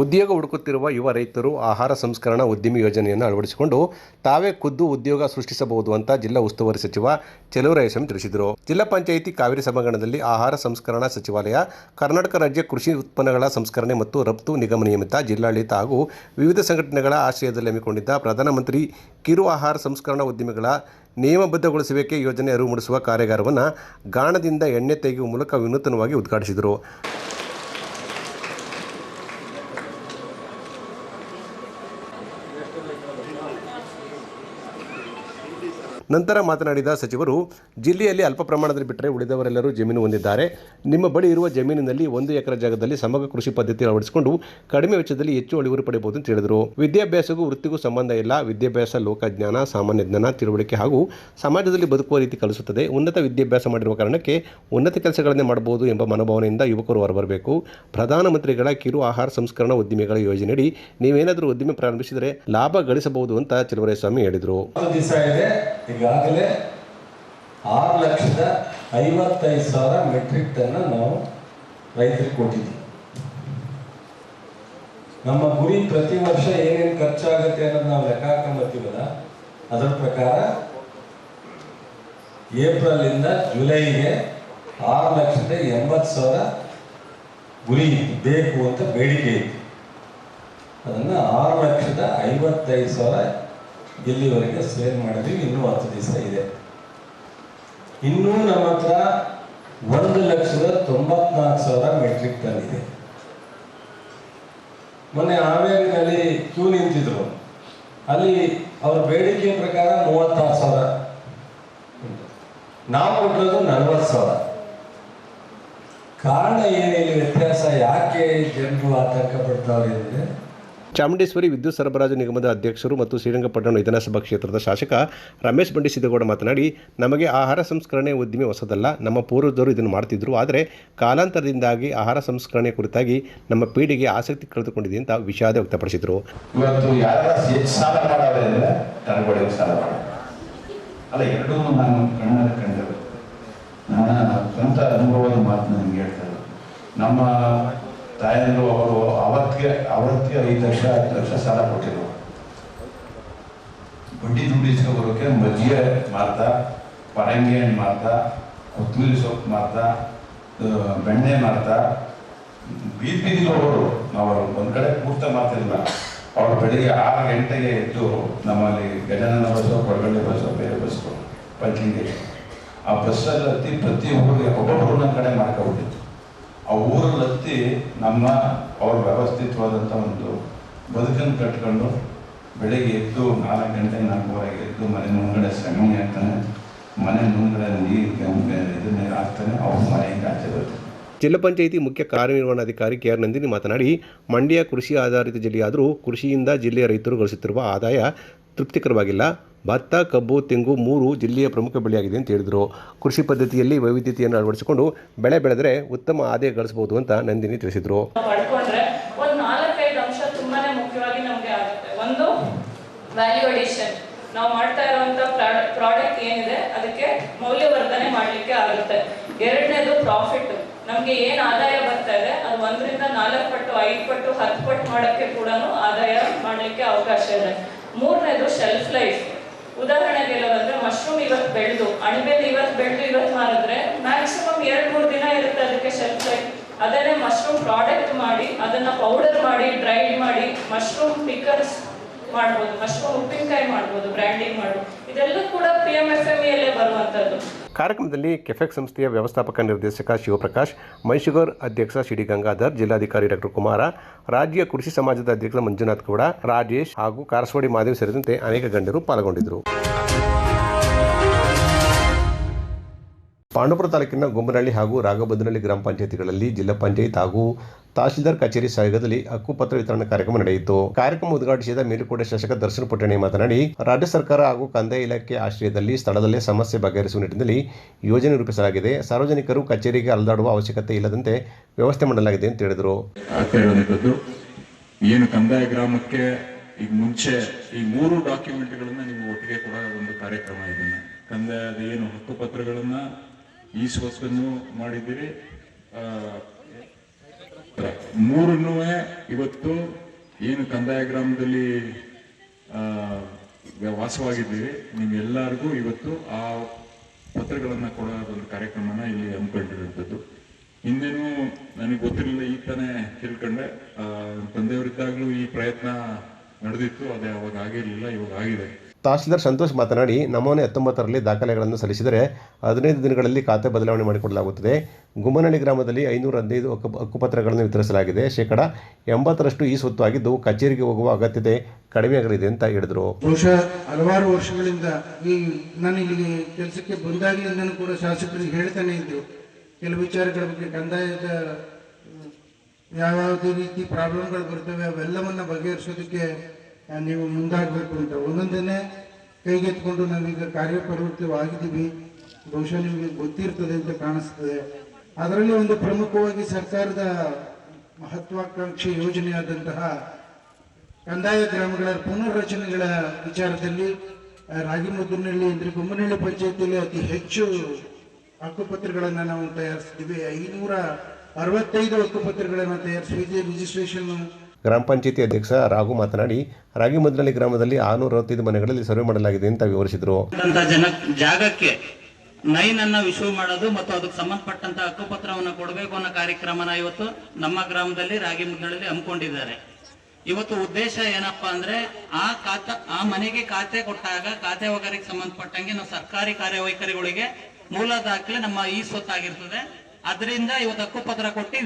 ಉದ್ಯೋಗ ಹುಡುಕುತ್ತಿರುವ ಯುವ ರೈತರು ಆಹಾರ ಸಂಸ್ಕರಣಾ ಉದ್ಯಮಿ ಯೋಜನೆಯನ್ನು ಅಳವಡಿಸಿಕೊಂಡು ತಾವೇ ಖುದ್ದು ಉದ್ಯೋಗ ಸೃಷ್ಟಿಸಬಹುದು ಅಂತ ಜಿಲ್ಲಾ ಉಸ್ತುವಾರಿ ಸಚಿವ ಚೆಲುವರಾಯಸ್ವಾಮಿ ತಿಳಿಸಿದರು. ಜಿಲ್ಲಾ ಪಂಚಾಯಿತಿ ಕಾವೇರಿ ಸಭಾಂಗಣದಲ್ಲಿ ಆಹಾರ ಸಂಸ್ಕರಣಾ ಸಚಿವಾಲಯ, ಕರ್ನಾಟಕ ರಾಜ್ಯ ಕೃಷಿ ಉತ್ಪನ್ನಗಳ ಸಂಸ್ಕರಣೆ ಮತ್ತು ರಫ್ತು ನಿಗಮ ನಿಯಮಿತ ಜಿಲ್ಲಾಡಳಿತ ಹಾಗೂ ವಿವಿಧ ಸಂಘಟನೆಗಳ ಆಶ್ರಯದಲ್ಲಿ ಹಮ್ಮಿಕೊಂಡಿದ್ದ ಪ್ರಧಾನಮಂತ್ರಿ ಕಿರು ಆಹಾರ ಸಂಸ್ಕರಣಾ ಉದ್ಯಮಿಗಳ ನಿಯಮಬದ್ಧಗೊಳಿಸುವಿಕೆ ಯೋಜನೆ ಅರಿವು ಮೂಡಿಸುವ ಕಾರ್ಯಾಗಾರವನ್ನು ಗಾಣದಿಂದ ಎಣ್ಣೆ ತೆಗೆಯುವ ಮೂಲಕ ವಿನೂತನವಾಗಿ ಉದ್ಘಾಟಿಸಿದರು. ನಂತರ ಮಾತನಾಡಿದ ಸಚಿವರು, ಜಿಲ್ಲೆಯಲ್ಲಿ ಅಲ್ಪ ಪ್ರಮಾಣದಲ್ಲಿ ಬಿಟ್ಟರೆ ಉಳಿದವರೆಲ್ಲರೂ ಜಮೀನು ಹೊಂದಿದ್ದಾರೆ. ನಿಮ್ಮ ಬಳಿ ಇರುವ ಜಮೀನಿನಲ್ಲಿ ಒಂದು ಎಕರೆ ಜಾಗದಲ್ಲಿ ಸಮಗ್ರ ಕೃಷಿ ಪದ್ಧತಿ ಅಳವಡಿಸಿಕೊಂಡು ಕಡಿಮೆ ವೆಚ್ಚದಲ್ಲಿ ಹೆಚ್ಚು ಅಳಿವರು ಪಡೆಯಬಹುದು ಅಂತ ಹೇಳಿದರು. ವಿದ್ಯಾಭ್ಯಾಸಕ್ಕೂ ವೃತ್ತಿಗೂ ಸಂಬಂಧ ಇಲ್ಲ. ವಿದ್ಯಾಭ್ಯಾಸ, ಲೋಕಜ್ಞಾನ, ಸಾಮಾನ್ಯ ಜ್ಞಾನ, ತಿಳುವಳಿಕೆ ಹಾಗೂ ಸಮಾಜದಲ್ಲಿ ಬದುಕುವ ರೀತಿ ಕಲಿಸುತ್ತದೆ. ಉನ್ನತ ವಿದ್ಯಾಭ್ಯಾಸ ಮಾಡಿರುವ ಕಾರಣಕ್ಕೆ ಉನ್ನತ ಕೆಲಸಗಳನ್ನೇ ಮಾಡಬಹುದು ಎಂಬ ಮನೋಭಾವನೆಯಿಂದ ಯುವಕರು ಹೊರಬರಬೇಕು. ಪ್ರಧಾನಮಂತ್ರಿಗಳ ಕಿರು ಆಹಾರ ಸಂಸ್ಕರಣಾ ಉದ್ದಿಮೆಗಳ ಯೋಜನೆಯಡಿ ನೀವೇನಾದರೂ ಉದ್ದಿಮೆ ಪ್ರಾರಂಭಿಸಿದರೆ ಲಾಭ ಗಳಿಸಬಹುದು ಅಂತ ಸ್ವಾಮಿ ಹೇಳಿದರು. ಈಗಾಗಲೇ ಆರು ಲಕ್ಷದ ಐವತ್ತೈದು ಸಾವಿರ ಮೆಟ್ರಿಕ್ ಟನ್ ನಾವು ರೈತರಿಗೆ ಕೊಟ್ಟಿದ್ದೀವಿ. ನಮ್ಮ ಗುರಿ ಪ್ರತಿ ವರ್ಷ ಏನೇನು ಖರ್ಚಾಗುತ್ತೆ ಅನ್ನೋದು ನಾವು ಲೆಕ್ಕ ಹಾಕೊಂಬರ್ತೀವಲ್ಲ ಅದರ ಪ್ರಕಾರ ಏಪ್ರಿಲ್ ಇಂದ ಜುಲೈಗೆ ಆರು ಲಕ್ಷದ ಎಂಬತ್ತು ಸಾವಿರ ಗುರಿ ಬೇಕು ಅಂತ ಬೇಡಿಕೆ ಇತ್ತು ಅದನ್ನ ಆರು ಲಕ್ಷದ ಐವತ್ತೈದು ಸಾವಿರ ಇಲ್ಲಿವರೆಗೆ ಸೇಲ್ ಮಾಡಿದ್ವಿ, ಇನ್ನೂ ಹತ್ತು ದಿವಸ ಇದೆ. ಇನ್ನೂ ನಮ್ಮ ಹತ್ರ ಒಂದು ಲಕ್ಷದ ತೊಂಬತ್ನಾಲ್ಕು ಸಾವಿರ ಮೆಟ್ರಿಕ್ ಟನ್ ಇದೆ. ಮೊನ್ನೆ ಹಾವೇರಿನಲ್ಲಿ ಕ್ಯೂ ನಿಂತಿದ್ರು. ಅಲ್ಲಿ ಅವ್ರ ಬೇಡಿಕೆ ಪ್ರಕಾರ ಮೂವತ್ತಾರು ಸಾವಿರ. ನಾವು ಕೊಟ್ಟಿರೋದು ನಲ್ವತ್ತು ಸಾವಿರ. ಕಾರಣ ಏನಿಲ್ಲ ವ್ಯತ್ಯಾಸ, ಯಾಕೆ ಜನರು ಆತಂಕ ಪಡ್ತಾವ್ರೆ ಅಂದ್ರೆ ಚಾಮುಂಡೇಶ್ವರಿ ವಿದ್ಯುತ್ ಸರಬರಾಜು ನಿಗಮದ ಅಧ್ಯಕ್ಷರು ಮತ್ತು ಶ್ರೀರಂಗಪಟ್ಟಣ ವಿಧಾನಸಭಾ ಕ್ಷೇತ್ರದ ಶಾಸಕ ರಮೇಶ್ ಬಂಡಿ ಸಿದ್ದೇಗೌಡ ಮಾತನಾಡಿ, ನಮಗೆ ಆಹಾರ ಸಂಸ್ಕರಣೆ ಉದ್ದಿಮೆ ಹೊಸದಲ್ಲ. ನಮ್ಮ ಪೂರ್ವಜರು ಇದನ್ನು ಮಾಡ್ತಿದ್ರು. ಆದರೆ ಕಾಲಾಂತರದಿಂದಾಗಿ ಆಹಾರ ಸಂಸ್ಕರಣೆ ಕುರಿತಾಗಿ ನಮ್ಮ ಪೀಳಿಗೆ ಆಸಕ್ತಿ ಕಳೆದುಕೊಂಡಿದೆ ಅಂತ ವಿಷಾದ ವ್ಯಕ್ತಪಡಿಸಿದರು. ನಮ್ಮ ತಾಯಂದ್ರು ಅವರು ಅವತ್ತಿಗೆ ಅವತ್ತಿಗೆ ಐದು ಲಕ್ಷ, ಹತ್ತು ಲಕ್ಷ ಸಾಲ ಕೊಟ್ಟಿದ್ರು. ಬಡ್ಡಿ ದುಡ್ಡು ಇಸ್ಕೊಬರೋಕೆ ಮಜ್ಜಿಗೆ ಮಾರ್ತಾ, ಪರಂಗಿ ಹಣ್ಣು ಮಾರ್ತಾ, ಕೊತ್ತಂಬರಿ ಸೊಪ್ಪು ಮಾರ್ತಾ ಬೆಣ್ಣೆ ಮಾರ್ತಾ, ಬೀದಿ ಬೀದಿಗೆ ಹೋಗೋರು ನಾವು ಒಂದ್ ಕಡೆ ಕೂರ್ತ ಮಾತಿಲ್ಲ ಅವ್ರು ಬೆಳಿಗ್ಗೆ ಆರು ಗಂಟೆಗೆ ಎದ್ದು ನಮ್ಮಲ್ಲಿ ಗಜಾನನ ಬಸ್ಸು ಕೊಡಗಳ್ಳಿ ಬಸ್ಸು ಬೇರೆ ಬಸ್ಸು ಪಂಚಿಂಗಿ ಆ ಬಸ್ಸಲ್ಲಿ ಹತ್ತಿ ಪ್ರತಿ ಊರಿಗೆ ಒಬ್ಬೊಬ್ಬರು ನನ್ನ ಕಡೆ ಮಾಡ್ಕೊಬಿಟ್ಟಿತ್ತು ಆ ಊರಲ್ಲಿ ಹತ್ತಿ ನಮ್ಮ ಅವ್ರ ವ್ಯವಸ್ಥಿತವಾದಂಥ ಒಂದು ಬದುಕನ್ನು ಕಟ್ಕೊಂಡು ಬೆಳಿಗ್ಗೆ ಎದ್ದು ನಾಲ್ಕು ಗಂಟೆ, ನಾಲ್ಕೂವರೆಗೆ ಎದ್ದು ಮನೆ ಮುಂದ್ಗಡೆ ಸಗಣಿ ಹಾಕ್ತಾನೆ ಮನೆ ಮುಂದ್ಗಡೆ ನೀರು ಇದನ್ನ ಹಾಕ್ತಾನೆ. ಅವ್ರ ಮನೆಯಿಂದ ಆಚೆ ಬರ್ತಾನೆ ಜಿಲ್ಲಾ ಪಂಚಾಯಿತಿ ಮುಖ್ಯ ಕಾರ್ಯನಿರ್ವಹಣಾಧಿಕಾರಿ ಕೆ ಆರ್ ನಂದಿನಿ ಮಾತನಾಡಿ, ಮಂಡ್ಯ ಕೃಷಿ ಆಧಾರಿತ ಜಿಲ್ಲೆಯಾದರೂ ಕೃಷಿಯಿಂದ ಜಿಲ್ಲೆಯ ರೈತರು ಗಳಿಸುತ್ತಿರುವ ಆದಾಯ ತೃಪ್ತಿಕರವಾಗಿಲ್ಲ. ಭತ್ತ, ಕಬ್ಬು, ತೆಂಗು ಮೂರು ಜಿಲ್ಲೆಯ ಪ್ರಮುಖ ಬೆಳೆಯಾಗಿದೆ ಅಂತ ಹೇಳಿದರು. ಕೃಷಿ ಪದ್ಧತಿಯಲ್ಲಿ ವೈವಿಧ್ಯತೆಯನ್ನು ಅಳವಡಿಸಿಕೊಂಡು ಬೆಳೆ ಬೆಳೆದರೆ ಉತ್ತಮ ಆದಾಯ ಗಳಿಸಬಹುದು ಅಂತ ನಂದಿನಿ ತಿಳಿಸಿದರು. ನಾವು ಮಾಡ್ತಾ ಇರುವಂತ ಪ್ರಾಡಕ್ಟ್ ಏನಿದೆ ಅದಕ್ಕೆ ಮೌಲ್ಯವರ್ಧನೆ ಮಾಡ್ಲಿಕ್ಕೆ ಆಗುತ್ತೆ. ಎರಡನೇದು ಪ್ರಾಫಿಟ್ ನಮ್ಗೆ ಏನ್ ಆದಾಯ ಬರ್ತಾ ಇದೆ, ಅದು ಒಂದರಿಂದ ನಾಲ್ಕು ಪಟ್ಟು, ಐದು ಪಟ್ಟು, ಹತ್ತು ಪಟ್ಟು ಮಾಡಕ್ಕೆ ಕೂಡ ಆದಾಯ ಮಾಡ್ಲಿಕ್ಕೆ ಅವಕಾಶ ಇದೆ. ಮೂರನೇದು ಶೆಲ್ಫ್ ಲೈಫ್ ಉದಾಹರಣೆಗೆ ಹೇಳೋದಂದ್ರೆ ಮಶ್ರೂಮ್ ಇವತ್ತು ಬೆಳೆದು, ಅಣಬೇಲಿ ಇವತ್ತು ಬೆಳೆದು ಇವತ್ತು ಮಾರಿದ್ರೆ ಮ್ಯಾಕ್ಸಿಮಮ್ ಎರಡ್ ಮೂರು ದಿನ ಇರುತ್ತೆ ಅದಕ್ಕೆ ಶೆಲ್ಫ್ ಲೈಫ್ ಅದನ್ನೇ ಮಶ್ರೂಮ್ ಪ್ರಾಡಕ್ಟ್ ಮಾಡಿ, ಅದನ್ನ ಪೌಡರ್ ಮಾಡಿ ಡ್ರೈಡ್ ಮಾಡಿ ಮಶ್ರೂಮ್ ಪಿಕರ್ಸ್ ಮಾಡ್ಬೋದು ಮಶ್ರೂಮ್ ಉಪ್ಪಿನಕಾಯಿ ಮಾಡ್ಬೋದು ಬ್ರ್ಯಾಂಡಿಂಗ್ ಮಾಡ್ಬೋದು. ಇದೆಲ್ಲ ಕೂಡ ಪಿ ಎಂ ಎಫ್ ಎಂ ಎಲ್ಲೇ ಬರುವಂತದ್ದು ಕಾರ್ಯಕ್ರಮದಲ್ಲಿ ಕೆಫೆಕ್ ಸಂಸ್ಥೆಯ ವ್ಯವಸ್ಥಾಪಕ ನಿರ್ದೇಶಕ ಶಿವಪ್ರಕಾಶ್ ಮೈಶುಗರ್ ಅಧ್ಯಕ್ಷ ಶಿಡಿ ಗಂಗಾಧರ್, ಜಿಲ್ಲಾಧಿಕಾರಿ ಡಾಕ್ಟರ್ ಕುಮಾರ, ರಾಜ್ಯ ಕೃಷಿ ಸಮಾಜದ ಅಧ್ಯಕ್ಷ ಮಂಜುನಾಥ್ ಗೌಡ, ರಾಜೇಶ್ ಹಾಗೂ ಕಾರಸವಾಡಿ ಮಾದೇವ್ ಸೇರಿದಂತೆ ಅನೇಕ ಗಣ್ಯರು ಪಾಲ್ಗೊಂಡಿದ್ದರು. ಪಾಂಡವಪುರ ತಾಲೂಕಿನ ಗೊಮ್ಮನಹಳ್ಳಿ ಹಾಗೂ ರಾಘಬದನಹಳ್ಳಿ ಗ್ರಾಮ ಪಂಚಾಯತಿಗಳಲ್ಲಿ ಜಿಲ್ಲಾ ಪಂಚಾಯತ್ ಹಾಗೂ ತಹಶೀಲ್ದಾರ್ ಕಚೇರಿ ಸಹಯೋಗದಲ್ಲಿ ಹಕ್ಕುಪತ್ರ ವಿತರಣಾ ಕಾರ್ಯಕ್ರಮ ನಡೆಯಿತು. ಕಾರ್ಯಕ್ರಮ ಉದ್ಘಾಟಿಸಿದ ಮೇಲುಕೋಟೆ ಶಾಸಕ ದರ್ಶನ್ ಪುಟ್ಟಣಿ ಮಾತನಾಡಿ, ರಾಜ್ಯ ಸರ್ಕಾರ ಹಾಗೂ ಕಂದಾಯ ಇಲಾಖೆ ಆಶ್ರಯದಲ್ಲಿ ಸ್ಥಳದಲ್ಲೇ ಸಮಸ್ಯೆ ಬಗೆಹರಿಸುವ ನಿಟ್ಟಿನಲ್ಲಿ ಯೋಜನೆ ರೂಪಿಸಲಾಗಿದೆ. ಸಾರ್ವಜನಿಕರು ಕಚೇರಿಗೆ ಅಲೆದಾಡುವ ಅವಶ್ಯಕತೆ ಇಲ್ಲದಂತೆ ವ್ಯವಸ್ಥೆ ಮಾಡಲಾಗಿದೆ ಅಂತ ಹೇಳಿದರು. ಏನು ಕಂದಾಯ ಗ್ರಾಮಕ್ಕೆ ಈಗ ಮುಂಚೆ ಈ ಮೂರು ಡಾಕ್ಯುಮೆಂಟ್ಗಳನ್ನ ನೀವು ಒಟ್ಟಿಗೆ ಕೂಡ ಒಂದು ಕಾರ್ಯಕ್ರಮ ಇದನ್ನ. ಕಂದಾಯದ ಏನು ಹಕ್ಕುಪತ್ರಗಳನ್ನ ಈಸುವಸನ್ನು ಮಾಡಿದ್ದೀರಿ. ಆ, ಮೂರನ್ನೂ ಇವತ್ತು ಏನು ಕಂದಾಯ ಗ್ರಾಮದಲ್ಲಿ ವಾಸವಾಗಿದ್ದೀವಿ ನಿಮ್ಗೆಲ್ಲರಿಗೂ ಇವತ್ತು ಆ ಪತ್ರಗಳನ್ನ ಕೊಡೋ ಒಂದು ಕಾರ್ಯಕ್ರಮನ ಇಲ್ಲಿ ಹಮ್ಮಿಕೊಂಡಿರುವಂಥದ್ದು. ಹಿಂದೇನು ನನಗೆ ಗೊತ್ತಿರಲಿಲ್ಲ ಈ ತಾನೇ ತಿಳ್ಕೊಂಡೆ. ತಂದೆಯವರಿದ್ದಾಗಲೂ ಈ ಪ್ರಯತ್ನ ನಡೆದಿತ್ತು ಅದೇ ಅವಾಗ ಆಗಿರಲಿಲ್ಲ ಇವಾಗ ಆಗಿದೆ. ತಹಶೀಲ್ದಾರ್ ಸಂತೋಷ್ ಮಾತನಾಡಿ ನಮೂನೆ ಹತ್ತೊಂಬತ್ತರಲ್ಲಿ ದಾಖಲೆಗಳನ್ನು ಸಲ್ಲಿಸಿದರೆ ಹದಿನೈದು ದಿನಗಳಲ್ಲಿ ಖಾತೆ ಬದಲಾವಣೆ ಮಾಡಿಕೊಡಲಾಗುತ್ತದೆ. ಗುಮ್ಮನಹಳ್ಳಿ ಗ್ರಾಮದಲ್ಲಿ ಐನೂರ ಹದಿನೈದು ಹಕ್ಕು ಹಕ್ಕುಪತ್ರಗಳನ್ನು ವಿತರಿಸಲಾಗಿದೆ. ಶೇಕಡ ಎಂಬತ್ತರಷ್ಟು ಈ ಸ್ವತ್ತು ಆಗಿದ್ದು, ಕಚೇರಿಗೆ ಹೋಗುವ ಅಗತ್ಯತೆ ಕಡಿಮೆಯಾಗಲಿದೆ ಅಂತ ಹೇಳಿದರು. ಬಹುಶಃ ಹಲವಾರು ವರ್ಷಗಳಿಂದ ಈ ನಾನು ಇಲ್ಲಿಗೆ ಕೆಲಸಕ್ಕೆ ಬಂದಾಗಲಿಂದನೂ ಕೂಡ ಶಾಸಕರಿಗೆ ಹೇಳ್ತಾನೆ ಇದ್ದು. ಕೆಲವು ವಿಚಾರಗಳ ಬಗ್ಗೆ ಕಂದಾಯದ ಯಾವ್ಯಾವುದೇ ರೀತಿ ಪ್ರಾಬ್ಲಮ್ಗಳು ಬರ್ತವೆ, ಅವೆಲ್ಲವನ್ನು ಬಗೆಹರಿಸೋದಕ್ಕೆ ನೀವು ಮುಂದಾಗಬೇಕು ಅಂತ. ಒಂದೊಂದನ್ನೇ ಕೈಗೆತ್ಕೊಂಡು ನಾವೀಗ ಕಾರ್ಯಪ್ರವೃತ್ತವಾಗಿದ್ದೀವಿ ಬಹುಶಃ ನಿಮಗೆ ಗೊತ್ತಿರ್ತದೆ ಅಂತ ಕಾಣಿಸ್ತದೆ. ಅದರಲ್ಲಿ ಒಂದು ಪ್ರಮುಖವಾಗಿ ಸರ್ಕಾರದ ಮಹತ್ವಾಕಾಂಕ್ಷಿ ಯೋಜನೆಯಾದಂತಹ ಕಂದಾಯ ಗ್ರಾಮಗಳ ಪುನರ್ರಚನೆಗಳ ವಿಚಾರದಲ್ಲಿ ರಾಗಿಮುದ್ದಿನಲ್ಲಿ ಅಂದರೆ ಅಂದ್ರೆ ಗುಮ್ಮನಹಳ್ಳಿ ಪಂಚಾಯತಿಯಲ್ಲಿ ಅತಿ ಹೆಚ್ಚು ಹಕ್ಕುಪತ್ರಗಳನ್ನು ನಾವು ತಯಾರಿಸ್ತೀವಿ ಐನೂರ ಅರವತ್ತೈದು ಹಕ್ಕುಪತ್ರಗಳನ್ನು ತಯಾರಿಸಿದ್ವಿ ರಿಜಿಸ್ಟ್ರೇಷನ್ ಗ್ರಾಮ ಪಂಚಾಯತಿ ಅಧ್ಯಕ್ಷ ರಾಘು ಮಾತನಾಡಿ ರಾಗಿಮದ್ನಳ್ಳಿ ಗ್ರಾಮದಲ್ಲಿ ಆರುನೂರ ಅರವತ್ತೈದು ಮನೆಗಳಲ್ಲಿ ಸರ್ವೆ ಮಾಡಲಾಗಿದೆ ಅಂತ ವಿವರಿಸಿದರು. ಜಾಗಕ್ಕೆ ನೈನ್ ಅನ್ನ ವಿಶ್ವ ಮಾಡೋದು ಮತ್ತು ಅದಕ್ಕೆ ಸಂಬಂಧಪಟ್ಟಂತ ಹಕ್ಕುಪತ್ರವನ್ನು ಕೊಡಬೇಕು ಅನ್ನೋ ಕಾರ್ಯಕ್ರಮನ ಇವತ್ತು ನಮ್ಮ ಗ್ರಾಮದಲ್ಲಿ ರಾಗಿ ಮುದ್ದಳಲ್ಲಿ ಹಮ್ಮಿಕೊಂಡಿದ್ದಾರೆ. ಇವತ್ತು ಉದ್ದೇಶ ಏನಪ್ಪಾ ಅಂದ್ರೆ, ಆ ಖಾತೆ, ಆ ಮನೆಗೆ ಖಾತೆ ಕೊಟ್ಟಾಗ, ಖಾತೆ ವಗರಿಗೆ ಸಂಬಂಧಪಟ್ಟಂಗೆ ನಾವು ಸರ್ಕಾರಿ ಕಾರ್ಯವೈಖರಿಗಳಿಗೆ ಮೂಲ ದಾಖಲೆ ನಮ್ಮ ಈ ಸೊತ್ತಾಗಿರ್ತದೆ ಅದರಿಂದ ಇವತ್ತು ಹಕ್ಕುಪತ್ರ ಕೊಟ್ಟು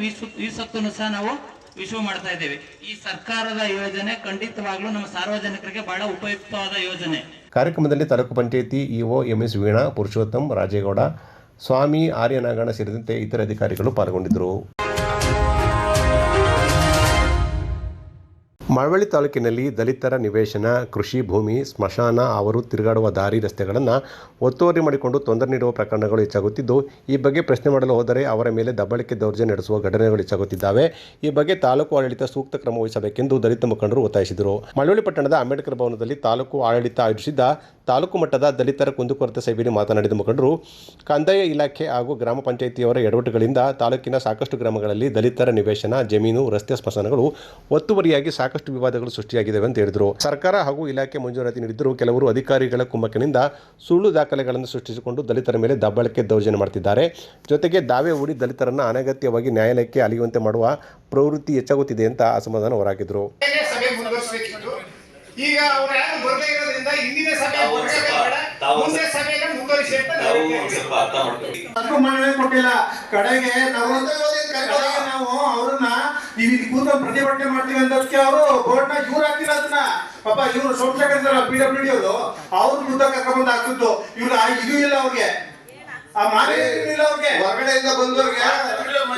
ಈ ಸೊತ್ತನ್ನು ಸಹ ನಾವು ವಿಶ್ವ ಮಾಡ್ತಾ ಇದ್ದೇವೆ. ಈ ಸರ್ಕಾರದ ಯೋಜನೆ ಖಂಡಿತವಾಗ್ಲೂ ನಮ್ಮ ಸಾರ್ವಜನಿಕರಿಗೆ ಬಹಳ ಉಪಯುಕ್ತವಾದ ಯೋಜನೆ. ಕಾರ್ಯಕ್ರಮದಲ್ಲಿ ತಾಲೂಕು ಪಂಚಾಯತಿ ಇಒ ಎಂಎಸ್ ವೀಣಾ, ಪುರುಷೋತ್ತಮ್, ರಾಜೇಗೌಡ, ಸ್ವಾಮಿ ಆರ್ಯನಾಗಣ ಸೇರಿದಂತೆ ಇತರ ಅಧಿಕಾರಿಗಳು ಪಾಲ್ಗೊಂಡಿದ್ದರು. ಮಳವಳ್ಳಿ ತಾಲೂಕಿನಲ್ಲಿ ದಲಿತರ ನಿವೇಶನ, ಕೃಷಿ ಭೂಮಿ, ಸ್ಮಶಾನ, ಅವರು ತಿರುಗಾಡುವ ದಾರಿ ರಸ್ತೆಗಳನ್ನು ಒತ್ತುವರಿ ಮಾಡಿಕೊಂಡು ತೊಂದರೆ ನೀಡುವ ಪ್ರಕರಣಗಳು ಹೆಚ್ಚಾಗುತ್ತಿದ್ದು, ಈ ಬಗ್ಗೆ ಪ್ರಶ್ನೆ ಮಾಡಲು ಹೋದರೆ ಅವರ ಮೇಲೆ ದಬ್ಬಳಿಕೆ ದೌರ್ಜನ್ಯ ನಡೆಸುವ ಘಟನೆಗಳು ಹೆಚ್ಚಾಗುತ್ತಿದ್ದಾವೆ. ಈ ಬಗ್ಗೆ ತಾಲೂಕು ಆಡಳಿತ ಸೂಕ್ತ ಕ್ರಮ ವಹಿಸಬೇಕೆಂದು ದಲಿತ ಮುಖಂಡರು ಒತ್ತಾಯಿಸಿದರು. ಮಳವಳ್ಳಿ ಪಟ್ಟಣದ ಅಂಬೇಡ್ಕರ್ ಭವನದಲ್ಲಿ ತಾಲೂಕು ಆಡಳಿತ ಆಯೋಜಿಸಿದ್ದ ತಾಲೂಕು ಮಟ್ಟದ ದಲಿತರ ಕುಂದುಕೊರತೆ ಸಭೆಯಲ್ಲಿ ಮಾತನಾಡಿದ ಮುಖಂಡರು, ಕಂದಾಯ ಇಲಾಖೆ ಹಾಗೂ ಗ್ರಾಮ ಪಂಚಾಯಿತಿಯವರ ಎಡವಟ್ಟುಗಳಿಂದ ತಾಲೂಕಿನ ಸಾಕಷ್ಟು ಗ್ರಾಮಗಳಲ್ಲಿ ದಲಿತರ ನಿವೇಶನ, ಜಮೀನು, ರಸ್ತೆ ಸ್ಮಶಾನಗಳು ಒತ್ತುವರಿಯಾಗಿ ಸಾಕಷ್ಟು ವಿವಾದಗಳು ಸೃಷ್ಟಿಯಾಗಿವೆ ಅಂತ ಹೇಳಿದರು. ಸರ್ಕಾರ ಹಾಗೂ ಇಲಾಖೆ ಮಂಜೂರಾತಿ ನೀಡಿದ್ದರೂ ಕೆಲವರು ಅಧಿಕಾರಿಗಳ ಕುಮ್ಮಕ್ಕಿನಿಂದ ಸುಳ್ಳು ದಾಖಲೆಗಳನ್ನು ಸೃಷ್ಟಿಸಿಕೊಂಡು ದಲಿತರ ಮೇಲೆ ದಬ್ಬಳಕೆ ದೌರ್ಜನ್ಯ ಮಾಡ್ತಿದ್ದಾರೆ. ಜೊತೆಗೆ ದಾವೆ ಹೂಡಿ ದಲಿತರನ್ನು ಅನಗತ್ಯವಾಗಿ ನ್ಯಾಯಾಲಯಕ್ಕೆ ಅಲಿಯುವಂತೆ ಮಾಡುವ ಪ್ರವೃತ್ತಿ ಹೆಚ್ಚಾಗುತ್ತಿದೆ ಅಂತ ಅಸಮಾಧಾನ ಹೊರಹಾಕಿದರು ಮುಂದೆ. ಅದಕ್ಕೂ ಮನವಿ ಕೊಟ್ಟಿಲ್ಲ. ಕಡೆಗೆ ನಾವು ಅವ್ರನ್ನ ನೀವು ಇಲ್ಲಿ ಕೂತು ಪ್ರತಿಭಟನೆ ಮಾಡ್ತೀವಿ ಅಂತದಕ್ಕೆ ಅವರು ಬೋರ್ಡ್ನ ಇವ್ರು ಹಾಕಿಲ್ಲ ಅದನ್ನ. ಪಾಪ ಇವ್ರು ಸೋಮಶೇಖರ್ ಪಿ ಡಬ್ಲ್ಯೂ ಡಿ ಅವರು ಅವ್ರ ಮುದ್ದ ಕರ್ಕೊಂಡ್ ಹಾಕ್ತಿದ್ದು. ಇವ್ರು ಇದು ಇಲ್ಲ ಅವ್ರಿಗೆ. ಆ ಮಾರಿ ಇಲ್ಲ ಅವ್ರಿಗೆ. ಹೊರಗಡೆಯಿಂದ ಬಂದವ್ರಿಗೆ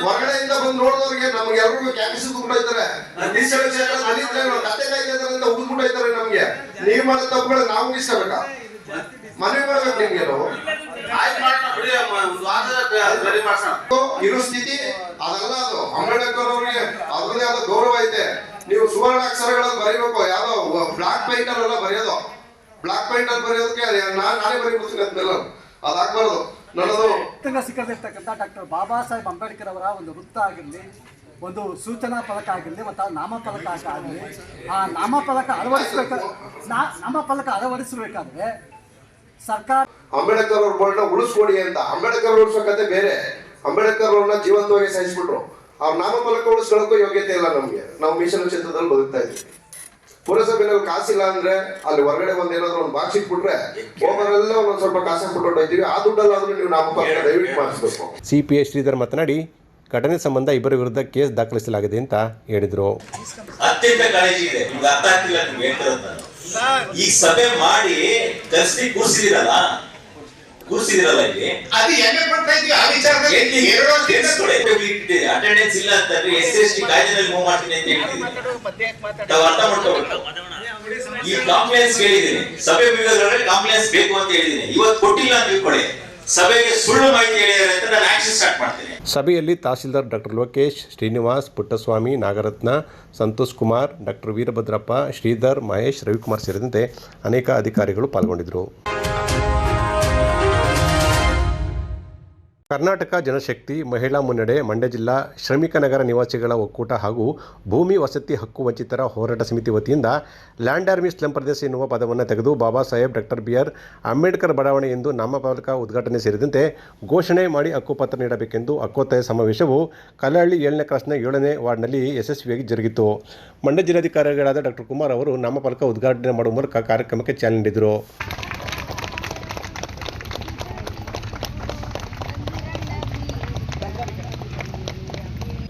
ಹೊರಗಡೆಯಿಂದ ಬಂದು ನೋಡಿದವ್ರಿಗೆ ನಮ್ಗೆ ಎಲ್ರಿಗೂ ಕ್ಯಾಪಿಸ್ ತುಂಬಿಡ್ತಾರೆ ಕತ್ತೆ ಕಾಯ್ತಾರೆ ಅಂತ ಉಗ್ಬಿಟ್ಟೈತಾರೆ ನಮ್ಗೆ. ನೀವ್ ಮಾಡೋ ತಪ್ಪುಗಳು ನಾವು ಇಷ್ಟಬೇಕಾ ಮನೆ ಮಾಡ್ಬೇಕು ನಿಮ್ಗೆ ನಾವು? ಇರೋ ಸ್ಥಿತಿ ಅದಲ್ಲ ಅದು. ಅಂಬೇಡ್ಕರ್ ಅವ್ರಿಗೆ ಅದ್ರದೇ ಆದ ಗೌರವ ಐತೆ. ನೀವು ಸುವರ್ಣ ಅಕ್ಷರಗಳನ್ನು ಬರೀಬೇಕು ಯಾವ್ದೋ ಬ್ಲಾಕ್ ಪೈಂಟ್ ಅಲ್ಲೆಲ್ಲ ಬರೆಯೋದು. ಬ್ಲಾಕ್ ಪೈಂಟ್ ಅಲ್ಲಿ ಬರೆಯೋದಕ್ಕೆ ನಾನ್ ನಾನೇ ಬರೀಬಿಡ್ತೀನಿ ಅದು. ಅದಾಗ್ಬಾರ್ದು. ನನ್ನದು ಸಿಕ್ಕದಿರ್ತಕ್ಕಂಥ ಡಾಕ್ಟರ್ ಬಾಬಾ ಸಾಹೇಬ್ ಅಂಬೇಡ್ಕರ್ ಅವರ ಒಂದು ವೃತ್ತ ಆಗಿರಲಿ ಒಂದು ಸೂಚನಾ ಫಲಕ ಆಗಿರಲಿ ಮತ್ತು ನಾಮಫಲಕ ಆಗಲಿ ಆ ನಾಮಫಲಕ ಅಳವಡಿಸಬೇಕಾ ನಾಮಫಲಕ ಅಳವಡಿಸಬೇಕಾದ್ರೆ ಸರ್ಕಾರ ಅಂಬೇಡ್ಕರ್ ಅವ್ರ ಬೋರ್ಡ್ನ ಉಳಿಸ್ಕೊಡಿ ಅಂತ. ಅಂಬೇಡ್ಕರ್ ಅವರ ಉಳಿಸೋ ಕತೆ ಬೇರೆ. ಅಂಬೇಡ್ಕರ್ ಅವ್ರನ್ನ ಜೀವಂತವಾಗಿ ಸಹಿಸ್ಬಿಟ್ರು. ಅವ್ರ ನಾಮಫಲಕ ಉಳಿಸ್ಕೊಳ್ಳೋಕ್ಕೂ ಯೋಗ್ಯತೆ ಇಲ್ಲ ನಮ್ಗೆ. ನಾವು ಮಿಷನ್ ಕ್ಷೇತ್ರದಲ್ಲಿ ಬದುಕ್ತಾ ಇದ್ವಿ ಪುರಸಭೆನಲ್ಲಿ ಕಾಸಿಲ್ಲ ಅಂದ್ರೆ ಅಲ್ಲಿ ಹೊರಗಡೆ ಒಂದ್ ಏನಾದ್ರು ಒಂದು ಬಾಕ್ಸ್ ಇಟ್ಬಿಟ್ರೆ ಹೋಗೋರೆಲ್ಲ ಒಂದೊಂದ್ ಸ್ವಲ್ಪ ಕಾಸು ಹಾಕ್ಬಿಟ್ಟು ಹೋಗ್ತೀವಿ. ಆ ದುಡ್ಡಲ್ಲಾದ್ರೂ ನೀವು ನಾಮಫಲಕ ದಯವಿಟ್ಟು ಮಾಡಿಸ್ಬೇಕು ಸಿ ಪಿ ಎಸ್ ಶ್ರೀಧರ್ ಮಾತನಾಡಿ ಘಟನೆ ಸಂಬಂಧ ಇಬ್ಬರ ವಿರುದ್ಧ ಕೇಸ್ ದಾಖಲಿಸಲಾಗಿದೆ ಅಂತ ಹೇಳಿದರು. ಅತ್ಯಂತ ಕಾಳಜಿ ಇದೆ. ನಿಮ್ಗೆ ಅರ್ಥ ಆಗ್ತಿಲ್ಲ ನಿಮ್ಗೆ ಹೇಳ್ತಿರೋದು ಈಗ ಸಭೆ ಮಾಡಿ ಕಸ್ತಿ ಕೂರ್ಸಿದಿರಲ್ಲ? ಕೂರ್ಸಿದಿರಲ್ಲ ಇಲ್ಲಿ? ಅದು ಪಡ್ತಾ ಇದ್ವಿ ಆ ವಿಚಾರದಲ್ಲಿ ಎರಡು ಅಟೆಂಡೆನ್ಸ್ ಇಲ್ಲ ಅಂತಂದ್ರೆ ಎಸ್ ಎಸ್ ಟಿ ಕಾಯ್ದೆನಲ್ಲಿ ಮೂವ್ ಮಾಡ್ತೀನಿ ಅಂತ ಹೇಳ್ತಿದ್ದೀನಿ ನಾವು ಅರ್ಥ ಮಾಡ್ಕೋಬೇಕು. ಈ ಕಾಂಪ್ಲೆನ್ಸ್ ಹೇಳಿದೀನಿ ಸಭೆ ಬೀಳೋದ್ರಲ್ಲಿ ಕಾಂಪ್ಲೆನ್ಸ್ ಬೇಕು ಅಂತ ಹೇಳಿದೀನಿ ಇವತ್ತು ಕೊಟ್ಟಿಲ್ಲ ಅಂತ ತಿಳ್ಕೊಳ್ಳಿ. ಸಭೆಗೆ ಸುಳ್ಳು ಮಾಹಿತಿ ನಾನು ಆಕ್ಷನ್ ಸ್ಟಾರ್ಟ್ ಮಾಡ್ತೀನಿ. ಸಭೆಯಲ್ಲಿ ತಹಸೀಲ್ದಾರ್ ಡಾಕ್ಟರ್ ಲೋಕೇಶ್, ಶ್ರೀನಿವಾಸ್, ಪುಟ್ಟಸ್ವಾಮಿ, ನಾಗರತ್ನ, ಸಂತೋಷ್ ಕುಮಾರ್, ಡಾಕ್ಟರ್ ವೀರಭದ್ರಪ್ಪ, ಶ್ರೀಧರ್, ಮಹೇಶ್, ರವಿಕುಮಾರ್ ಸೇರಿದಂತೆ ಅನೇಕ ಅಧಿಕಾರಿಗಳು ಪಾಲ್ಗೊಂಡಿದ್ದರು. ಕರ್ನಾಟಕ ಜನಶಕ್ತಿ ಮಹಿಳಾ ಮುನ್ನಡೆ, ಮಂಡ್ಯ ಜಿಲ್ಲಾ ಶ್ರಮಿಕ ನಗರ ನಿವಾಸಿಗಳ ಒಕ್ಕೂಟ ಹಾಗೂ ಭೂಮಿ ವಸತಿ ಹಕ್ಕು ವಂಚಿತರ ಹೋರಾಟ ಸಮಿತಿ ವತಿಯಿಂದ ಲ್ಯಾಂಡ್ ಆರ್ಮಿ ಸ್ಲಂ ಪ್ರದೇಶ ಎನ್ನುವ ಪದವನ್ನು ತೆಗೆದು Baba Saheb, doctor B R Ambedkar ಬಡಾವಣೆ ಎಂದು ನಾಮಫಲಕ ಉದ್ಘಾಟನೆ ಸೇರಿದಂತೆ ಘೋಷಣೆ ಮಾಡಿ ಹಕ್ಕುಪತ್ರ ನೀಡಬೇಕೆಂದು ಹಕ್ಕೊತ್ತಾಯ ಸಮಾವೇಶವು ಕಲ್ಲಹಳ್ಳಿ ಏಳನೇ ಕ್ರಾಸ್ನ ಏಳನೇ ವಾರ್ಡ್ನಲ್ಲಿ ಯಶಸ್ವಿಯಾಗಿ ಜರುಗಿತು. ಮಂಡ್ಯ ಜಿಲ್ಲಾಧಿಕಾರಿಗಳಾದ ಡಾಕ್ಟರ್ ಕುಮಾರ್ ಅವರು ನಾಮಫಲಕ ಉದ್ಘಾಟನೆ ಮಾಡುವ ಮೂಲಕ ಕಾರ್ಯಕ್ರಮಕ್ಕೆ ಚಾಲನೆ ನೀಡಿದರು.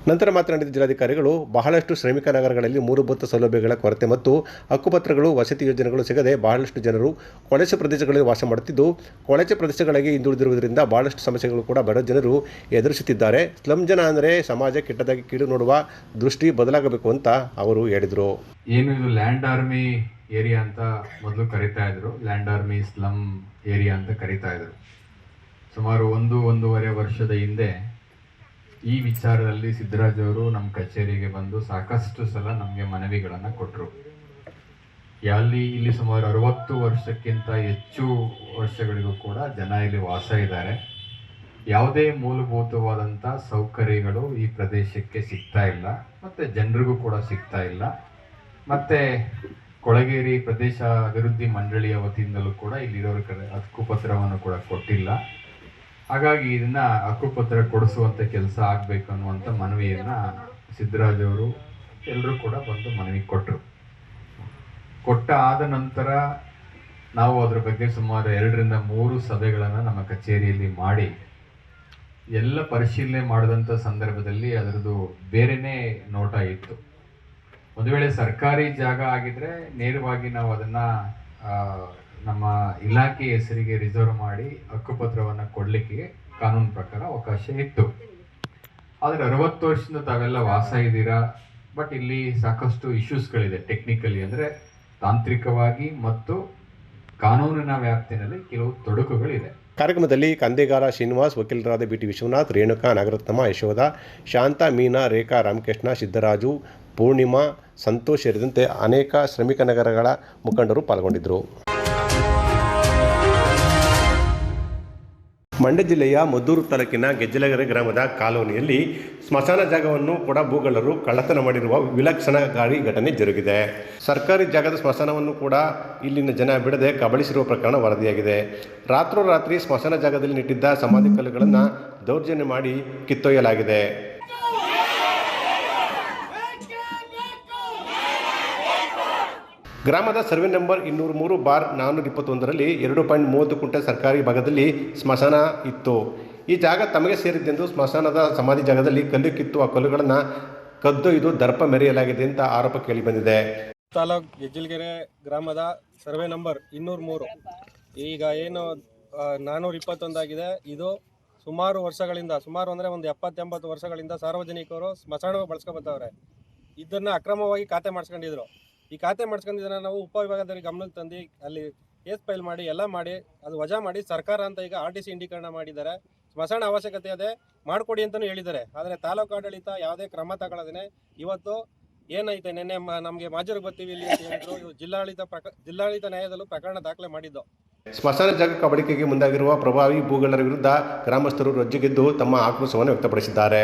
ನಂತರ ಮಾತನಾಡಿದ ಜಿಲ್ಲಾಧಿಕಾರಿಗಳು, ಬಹಳಷ್ಟು ಶ್ರಮಿಕ ನಗರಗಳಲ್ಲಿ ಮೂಲಭೂತ ಸೌಲಭ್ಯಗಳ ಕೊರತೆ ಮತ್ತು ಹಕ್ಕುಪತ್ರಗಳು, ವಸತಿ ಯೋಜನೆಗಳು ಸಿಗದೆ ಬಹಳಷ್ಟು ಜನರು ಕೊಳಚೆ ಪ್ರದೇಶಗಳಲ್ಲಿ ವಾಸ ಮಾಡುತ್ತಿದ್ದು, ಕೊಳಚೆ ಪ್ರದೇಶಗಳಿಗೆ ಹಿಂದುಳಿದಿರುವುದರಿಂದ ಬಹಳಷ್ಟು ಸಮಸ್ಯೆಗಳು ಕೂಡ ಬಡ ಜನರು ಎದುರಿಸುತ್ತಿದ್ದಾರೆ. ಸ್ಲಂ ಜನ ಅಂದರೆ ಸಮಾಜ ಕೆಟ್ಟದಾಗಿ ಕೀಳು ನೋಡುವ ದೃಷ್ಟಿ ಬದಲಾಗಬೇಕು ಅಂತ ಅವರು ಹೇಳಿದರು. ಏನು ಇದು ಲ್ಯಾಂಡ್ ಆರ್ಮಿ ಏರಿಯಾ ಅಂತ ಮೊದಲು ಕರಿತಾ ಇದ್ರು. ಲ್ಯಾಂಡ್ ಆರ್ಮಿ ಸ್ಲಮ್ ಏರಿಯಾ ಅಂತ ಕರಿತಾ ಇದ್ರು. ಸುಮಾರು ಒಂದು, ಒಂದೂವರೆ ವರ್ಷದ ಹಿಂದೆ ಈ ವಿಚಾರದಲ್ಲಿ ಸಿದ್ದರಾಜ್ ಅವರು ನಮ್ಮ ಕಚೇರಿಗೆ ಬಂದು ಸಾಕಷ್ಟು ಸಲ ನಮಗೆ ಮನವಿಗಳನ್ನು ಕೊಟ್ಟರು ಅಲ್ಲಿ ಇಲ್ಲಿ ಸುಮಾರು ಅರವತ್ತು ವರ್ಷಕ್ಕಿಂತ ಹೆಚ್ಚು ವರ್ಷಗಳಿಗೂ ಕೂಡ ಜನ ಇಲ್ಲಿ ವಾಸ ಇದ್ದಾರೆ. ಯಾವುದೇ ಮೂಲಭೂತವಾದಂಥ ಸೌಕರ್ಯಗಳು ಈ ಪ್ರದೇಶಕ್ಕೆ ಸಿಗ್ತಾ ಇಲ್ಲ. ಮತ್ತು ಜನರಿಗೂ ಕೂಡ ಸಿಗ್ತಾ ಇಲ್ಲ. ಮತ್ತು ಕೊಳಗೇರಿ ಪ್ರದೇಶ ಅಭಿವೃದ್ಧಿ ಮಂಡಳಿಯ ವತಿಯಿಂದಲೂ ಕೂಡ ಇಲ್ಲಿರೋರ ಕಡೆ ಹಕ್ಕುಪತ್ರವನ್ನು ಕೂಡ ಕೊಟ್ಟಿಲ್ಲ. ಹಾಗಾಗಿ ಇದನ್ನ ಹಕ್ಕುಪತ್ರ ಕೊಡಿಸುವಂತ ಕೆಲಸ ಆಗ್ಬೇಕು ಅನ್ನುವಂಥ ಮನವಿಯನ್ನ ಸಿದ್ದರಾಜ್ ಅವರು ಎಲ್ಲರೂ ಕೂಡ ಬಂದು ಮನವಿ ಕೊಟ್ಟರು ಕೊಟ್ಟ ಆದ ನಂತರ ನಾವು ಅದ್ರ ಬಗ್ಗೆ ಸುಮಾರು ಎರಡರಿಂದ ಮೂರು ಸಭೆಗಳನ್ನು ನಮ್ಮ ಕಚೇರಿಯಲ್ಲಿ ಮಾಡಿ, ಎಲ್ಲ ಪರಿಶೀಲನೆ ಮಾಡಿದಂಥ ಸಂದರ್ಭದಲ್ಲಿ ಅದರದ್ದು ಬೇರೆನೇ ನೋಟ ಇತ್ತು. ಒಂದು ವೇಳೆ ಸರ್ಕಾರಿ ಜಾಗ ಆಗಿದ್ರೆ ನೇರವಾಗಿ ನಾವು ಅದನ್ನ ನಮ್ಮ ಇಲಾಖೆ ಹೆಸರಿಗೆ ರಿಸರ್ವ್ ಮಾಡಿ ಹಕ್ಕುಪತ್ರವನ್ನು ಕೊಡಲಿಕ್ಕೆ ಕಾನೂನು ಪ್ರಕಾರ ಅವಕಾಶ ಇತ್ತು. ಆದರೆ ಅರವತ್ತು ವರ್ಷದಿಂದ ತಾವೆಲ್ಲ ವಾಸ ಇದ್ದೀರಾ? ಬಟ್ ಇಲ್ಲಿ ಸಾಕಷ್ಟು ಇಶ್ಯೂಸ್ಗಳಿದೆ ಟೆಕ್ನಿಕಲಿ ಅಂದರೆ ತಾಂತ್ರಿಕವಾಗಿ ಮತ್ತು ಕಾನೂನಿನ ವ್ಯಾಪ್ತಿನಲ್ಲಿ ಕೆಲವು ತೊಡಕುಗಳಿದೆ. ಕಾರ್ಯಕ್ರಮದಲ್ಲಿ ಕಂದೇಗಾರ ಶ್ರೀನಿವಾಸ್, ವಕೀಲರಾದ ಬಿ ಟಿ ವಿಶ್ವನಾಥ್, ರೇಣುಕಾ, ನಾಗರತ್ನಮ್ಮ, ಯಶೋಧ, ಶಾಂತ, ಮೀನಾ, ರೇಖಾ, ರಾಮಕೃಷ್ಣ, ಸಿದ್ದರಾಜು, ಪೂರ್ಣಿಮಾ, ಸಂತೋಷ್ ಸೇರಿದಂತೆ ಅನೇಕ ಶ್ರಮಿಕ ನಗರಗಳ ಮುಖಂಡರು ಪಾಲ್ಗೊಂಡಿದ್ದರು. ಮಂಡ್ಯ ಜಿಲ್ಲೆಯ ಮದ್ದೂರು ತಾಲೂಕಿನ ಗೆಜ್ಜಲಗೆರೆ ಗ್ರಾಮದ ಕಾಲೋನಿಯಲ್ಲಿ ಸ್ಮಶಾನ ಜಾಗವನ್ನು ಕೂಡ ಭೂಗಳ್ಳರು ಕಳ್ಳತನ ಮಾಡಿರುವ ವಿಲಕ್ಷಣಕಾರಿ ಘಟನೆ ಜರುಗಿದೆ. ಸರ್ಕಾರಿ ಜಾಗದ ಸ್ಮಶಾನವನ್ನು ಕೂಡ ಇಲ್ಲಿನ ಜನ ಬಿಡದೆ ಕಬಳಿಸಿರುವ ಪ್ರಕರಣ ವರದಿಯಾಗಿದೆ. ರಾತ್ರೋರಾತ್ರಿ ಸ್ಮಶಾನ ಜಾಗದಲ್ಲಿ ನೆಟ್ಟಿದ್ದ ಸಮಾಧಿ ಕಲ್ಲುಗಳನ್ನು ದೌರ್ಜನ್ಯ ಮಾಡಿ ಕಿತ್ತೊಯ್ಯಲಾಗಿದೆ. ಗ್ರಾಮದ ಸರ್ವೆ ನಂಬರ್ ಇನ್ನೂರ ಮೂರು ಬಾರ್ ನಾನ್ನೂರ ಇಪ್ಪತ್ತೊಂದರಲ್ಲಿ ಎರಡು ಪಾಯಿಂಟ್ ಮೂವತ್ತು ಕುಂಟೆ ಸರ್ಕಾರಿ ಭಾಗದಲ್ಲಿ ಸ್ಮಶಾನ ಇತ್ತು. ಈ ಜಾಗ ತಮಗೆ ಸೇರಿದ್ದೆಂದು ಸ್ಮಶಾನದ ಸಮಾಧಿ ಜಾಗದಲ್ಲಿ ಕಲ್ಲು ಕಿತ್ತು ಆ ಕಲ್ಲುಗಳನ್ನು ಇದು ದರ್ಪ ಮೆರೆಯಲಾಗಿದೆ ಅಂತ ಆರೋಪ ಕೇಳಿಬಂದಿದೆ ತಾಲೂಕ್ ಗೆಜ್ಜಲ್ಗೆರೆ ಗ್ರಾಮದ ಸರ್ವೆ ನಂಬರ್ ಇನ್ನೂರ ಮೂರು. ಈಗ ಏನು ನಾನ್ನೂರ ಇಪ್ಪತ್ತೊಂದಾಗಿದೆ ಇದು ಸುಮಾರು ವರ್ಷಗಳಿಂದ, ಸುಮಾರು ಅಂದರೆ ಒಂದು ಎಪ್ಪತ್ತೆಂಬತ್ತು ವರ್ಷಗಳಿಂದ ಸಾರ್ವಜನಿಕರು ಸ್ಮಶಾನ ಬಳಸ್ಕೊಬತ್ತವ್ರೆ ಇದನ್ನು ಅಕ್ರಮವಾಗಿ ಖಾತೆ ಮಾಡಿಸ್ಕೊಂಡಿದ್ರು. ಈ ಖಾತೆ ಮಾಡಿಸ್ಕೊಂಡಿದ್ದನ್ನ ನಾವು ಉಪವಿಭಾಗದಲ್ಲಿ ಗಮನಕ್ಕೆ ತಂದು ಅಲ್ಲಿ ಕೇಸ್ ಫೈಲ್ ಮಾಡಿ, ಎಲ್ಲ ಮಾಡಿ, ಅದು ವಜಾ ಮಾಡಿ, ಸರ್ಕಾರ ಅಂತ ಈಗ ಆರ್ ಟಿ ಸಿ ಇಂಡೀಕರಣ ಮಾಡಿದ್ದಾರೆ. ಸ್ಮಶಾನ ಅವಶ್ಯಕತೆ ಅದೇ, ಮಾಡಿಕೊಡಿ ಅಂತಲೂ ಹೇಳಿದ್ದಾರೆ. ಆದರೆ ತಾಲೂಕು ಆಡಳಿತ ಯಾವುದೇ ಕ್ರಮ ತಗೊಳ್ಳೋದೇ ಇವತ್ತು ಏನೈತೆ ನಿನ್ನೆ ಮ- ನಮಗೆ ಮಾಜರು ಬರ್ತೀವಿ ಇಲ್ಲಿ ಅಂತ ಹೇಳಿದ್ರು. ಇವ್ರು ಜಿಲ್ಲಾಡಳಿತ ಪ್ರಕ ಜಿಲ್ಲಾಡಳಿತ ನ್ಯಾಯಾಲಯದಲ್ಲೂ ಪ್ರಕರಣ ದಾಖಲೆ ಮಾಡಿದ್ದು. ಸ್ಮಶಾನ ಜಾಗ ಕಬಳಿಕೆಗೆ ಮುಂದಾಗಿರುವ ಪ್ರಭಾವಿ ಭೂಗಳ್ಳರ ವಿರುದ್ಧ ಗ್ರಾಮಸ್ಥರು ರಜ್ಜುಗೆದ್ದು ತಮ್ಮ ಆಕ್ರೋಶವನ್ನು ವ್ಯಕ್ತಪಡಿಸಿದ್ದಾರೆ.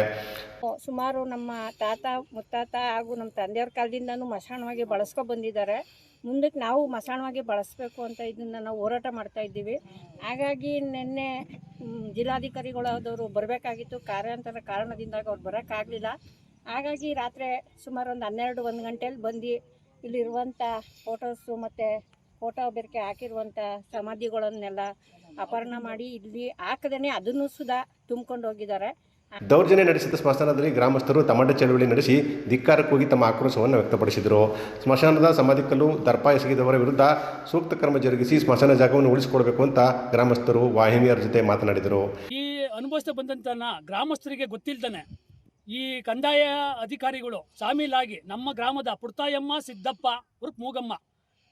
ಸುಮಾರು ನಮ್ಮ ತಾತ ಮುತ್ತಾತ ಹಾಗೂ ನಮ್ಮ ತಂದೆಯವ್ರ ಕಾಲದಿಂದನೂ ಮಸಾಣವಾಗಿ ಬಳಸ್ಕೊ ಬಂದಿದ್ದಾರೆ. ಮುಂದಕ್ಕೆ ನಾವು ಮಸಾಣವಾಗಿ ಬಳಸಬೇಕು ಅಂತ ಇದನ್ನು ನಾವು ಹೋರಾಟ ಮಾಡ್ತಾ ಇದ್ದೀವಿ. ಹಾಗಾಗಿ ನಿನ್ನೆ ಜಿಲ್ಲಾಧಿಕಾರಿಗಳಾದವರು ಬರಬೇಕಾಗಿತ್ತು. ಕಾರ್ಯಾಂತರ ಕಾರಣದಿಂದಾಗಿ ಅವ್ರು ಬರೋಕ್ಕಾಗಲಿಲ್ಲ. ಹಾಗಾಗಿ ರಾತ್ರಿ ಸುಮಾರು ಒಂದು ಹನ್ನೆರಡು ಒಂದು ಗಂಟೆಯಲ್ಲಿ ಬಂದು ಇಲ್ಲಿರುವಂಥ ಫೋಟೋಸು ಮತ್ತು ಫೋಟೋ ಬೆರಕೆ ಹಾಕಿರುವಂಥ ಸಮಾಧಿಗಳನ್ನೆಲ್ಲ ಅಪಹರಣ ಮಾಡಿ ಇಲ್ಲಿ ಹಾಕದೇ ಅದನ್ನು ಸುಧಾ ತುಂಬ್ಕೊಂಡು ಹೋಗಿದ್ದಾರೆ. ದೌರ್ಜನ್ಯ ನಡೆಸಿದ ಸ್ಮಶಾನದಲ್ಲಿ ಗ್ರಾಮಸ್ಥರು ತಮಟ ಚಳವಳಿ ನಡೆಸಿ ಧಿಕ್ಕಾರಕ್ಕೋಗಿ ತಮ್ಮ ಆಕ್ರೋಶವನ್ನು ವ್ಯಕ್ತಪಡಿಸಿದರು. ಸ್ಮಶಾನದ ಸಮಾಧಿ ಕಲ್ಲು ದರ್ಪ ಎಸಗಿದವರ ವಿರುದ್ಧ ಸೂಕ್ತ ಕ್ರಮ ಜರುಗಿಸಿ ಸ್ಮಶಾನ ಜಾಗವನ್ನು ಉಳಿಸಿಕೊಡಬೇಕು ಅಂತ ಗ್ರಾಮಸ್ಥರು ವಾಹಿನಿಯರ ಜೊತೆ ಮಾತನಾಡಿದರು. ಈ ಅನುಭವಿಸ್ತಾ ಬಂದಂತ ಗ್ರಾಮಸ್ಥರಿಗೆ ಗೊತ್ತಿಲ್ದಾನೆ ಈ ಕಂದಾಯ ಅಧಿಕಾರಿಗಳು ಶಾಮೀಲಾಗಿ ನಮ್ಮ ಗ್ರಾಮದ ಪುರ್ತಾಯಮ್ಮ ಸಿದ್ದಪ್ಪ ಉರ್ಪ್ ಮೂಗಮ್ಮ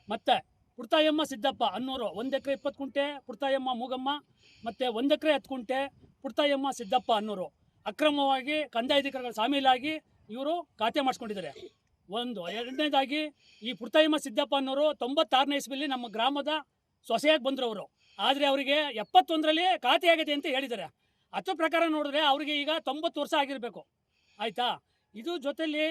ಮತ್ತೆ ಪುರ್ತಾಯಮ್ಮ ಸಿದ್ದಪ್ಪ ಅನ್ನೋರು ಒಂದು ಎಕರೆ ಇಪ್ಪತ್ತು ಕುಂಟೆ ಪುರ್ತಾಯಮ್ಮ ಮೂಗಮ್ಮ ಮತ್ತೆ ಒಂದು ಎಕರೆ ಹತ್ತು ಕುಂಟೆ ಪುರ್ತಾಯಮ್ಮ ಸಿದ್ದಪ್ಪ ಅನ್ನೋರು. ಅಕ್ರಮವಾಗಿ ಕಂದಾಯ ಅಧಿಕಾರಿಗಳು ಶಾಮೀಲಾಗಿ ಇವರು ಖಾತೆ ಮಾಡಿಸ್ಕೊಂಡಿದ್ದಾರೆ. ಒಂದು, ಎರಡನೇದಾಗಿ ಈ ಪುರ್ತಾಯಮ್ಮ ಸಿದ್ದಪ್ಪ ಅನ್ನೋರು ತೊಂಬತ್ತಾರನೇ ಇಸ್ವಿಲಿ ನಮ್ಮ ಗ್ರಾಮದ ಸೊಸೆಯಾಗಿ ಬಂದರು ಅವರು ಆದರೆ ಅವರಿಗೆ ಎಪ್ಪತ್ತೊಂದರಲ್ಲಿ ಖಾತೆ ಆಗಿದೆ ಅಂತ ಹೇಳಿದ್ದಾರೆ. ಅದ್ರ ಪ್ರಕಾರ ನೋಡಿದ್ರೆ ಅವರಿಗೆ ಈಗ ತೊಂಬತ್ತು ವರ್ಷ ಆಗಿರಬೇಕು. ಆಯಿತಾ? ಇದು ಜೊತೆಲಿ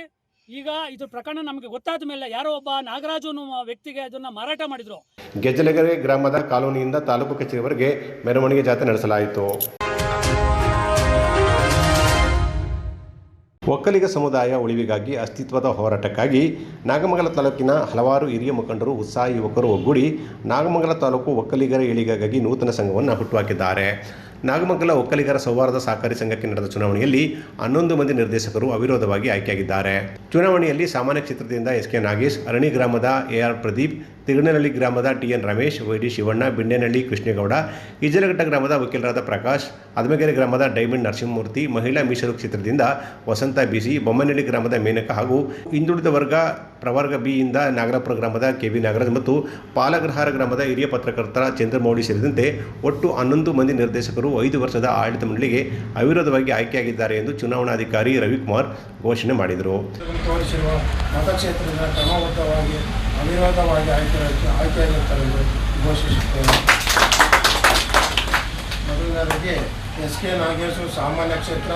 ಈಗ ಇದು ಪ್ರಕರಣ ನಮಗೆ ಗೊತ್ತಾದ ಮೇಲೆ ಯಾರೋ ಒಬ್ಬ ನಾಗರಾಜು ವ್ಯಕ್ತಿಗೆ ಅದನ್ನು ಮಾರಾಟ ಮಾಡಿದರು. ಗೆಜ್ಜಲಗೆರೆ ಗ್ರಾಮದ ಕಾಲೋನಿಯಿಂದ ತಾಲೂಕು ಕಚೇರಿವರೆಗೆ ಮೆರವಣಿಗೆ ಜಾತ್ರೆ ನಡೆಸಲಾಯಿತು. ಒಕ್ಕಲಿಗ ಸಮುದಾಯ ಉಳಿವಿಗಾಗಿ ಅಸ್ತಿತ್ವದ ಹೋರಾಟಕ್ಕಾಗಿ ನಾಗಮಂಗಲ ತಾಲೂಕಿನ ಹಲವಾರು ಹಿರಿಯ ಮುಖಂಡರು, ಉತ್ಸಾಹ ಯುವಕರು ಒಗ್ಗೂಡಿ ನಾಗಮಂಗಲ ತಾಲೂಕು ಒಕ್ಕಲಿಗರ ಏಳಿಗೆಗಾಗಿ ನೂತನ ಸಂಘವನ್ನು ಹುಟ್ಟುಹಾಕಿದ್ದಾರೆ ನಾಗಮಂಗಲ ಒಕ್ಕಲಿಗರ ಸೌಹಾರ್ದ ಸಹಕಾರಿ ಸಂಘಕ್ಕೆ ನಡೆದ ಚುನಾವಣೆಯಲ್ಲಿ ಹನ್ನೊಂದು ಮಂದಿ ನಿರ್ದೇಶಕರು ಅವಿರೋಧವಾಗಿ ಆಯ್ಕೆಯಾಗಿದ್ದಾರೆ. ಚುನಾವಣೆಯಲ್ಲಿ ಸಾಮಾನ್ಯ ಕ್ಷೇತ್ರದಿಂದ ಎಸ್ ಕೆ ನಾಗೇಶ್ ಅರಣಿ ಗ್ರಾಮದ ಎ ಆರ್ ಪ್ರದೀಪ್, ತಿರುಗನಹಳ್ಳಿ ಗ್ರಾಮದ T N Ramesh YD Shivanna Bindenahalli Krishnegowda Ijalaghatta ಗ್ರಾಮದ ವಕೀಲರಾದ ಪ್ರಕಾಶ್ ಅದಮಗೆರೆ ಗ್ರಾಮದ ಡೈಮಂಡ್ ನರಸಿಂಹಮೂರ್ತಿ, ಮಹಿಳಾ ಮೀಸಲು ಕ್ಷೇತ್ರದಿಂದ ವಸಂತ ಬಿಸಿ, ಬೊಮ್ಮನಹಳ್ಳಿ ಗ್ರಾಮದ ಮೇನಕ ಹಾಗೂ ಹಿಂದುಳಿದ ವರ್ಗ ಪ್ರವರ್ಗ ಬಿಯಿಂದ ನಾಗರಾಪುರ ಗ್ರಾಮದ ಕೆ ವಿ ನಾಗರಾಜ್ ಮತ್ತು ಪಾಲಗ್ರಹಾರ ಗ್ರಾಮದ ಹಿರಿಯ ಪತ್ರಕರ್ತರ ಚಂದ್ರಮೌಳಿ ಸೇರಿದಂತೆ ಒಟ್ಟು ಹನ್ನೊಂದು ಮಂದಿ ನಿರ್ದೇಶಕರು ಐದು ವರ್ಷದ ಆಡಳಿತ ಮಂಡಳಿಗೆ ಅವಿರೋಧವಾಗಿ ಆಯ್ಕೆಯಾಗಿದ್ದಾರೆ ಎಂದು ಚುನಾವಣಾಧಿಕಾರಿ ರವಿಕುಮಾರ್ ಘೋಷಣೆ ಮಾಡಿದರು. ಎಸ್ ಕೆ ನಾಗೇಶು ಸಾಮಾನ್ಯ ಕ್ಷೇತ್ರ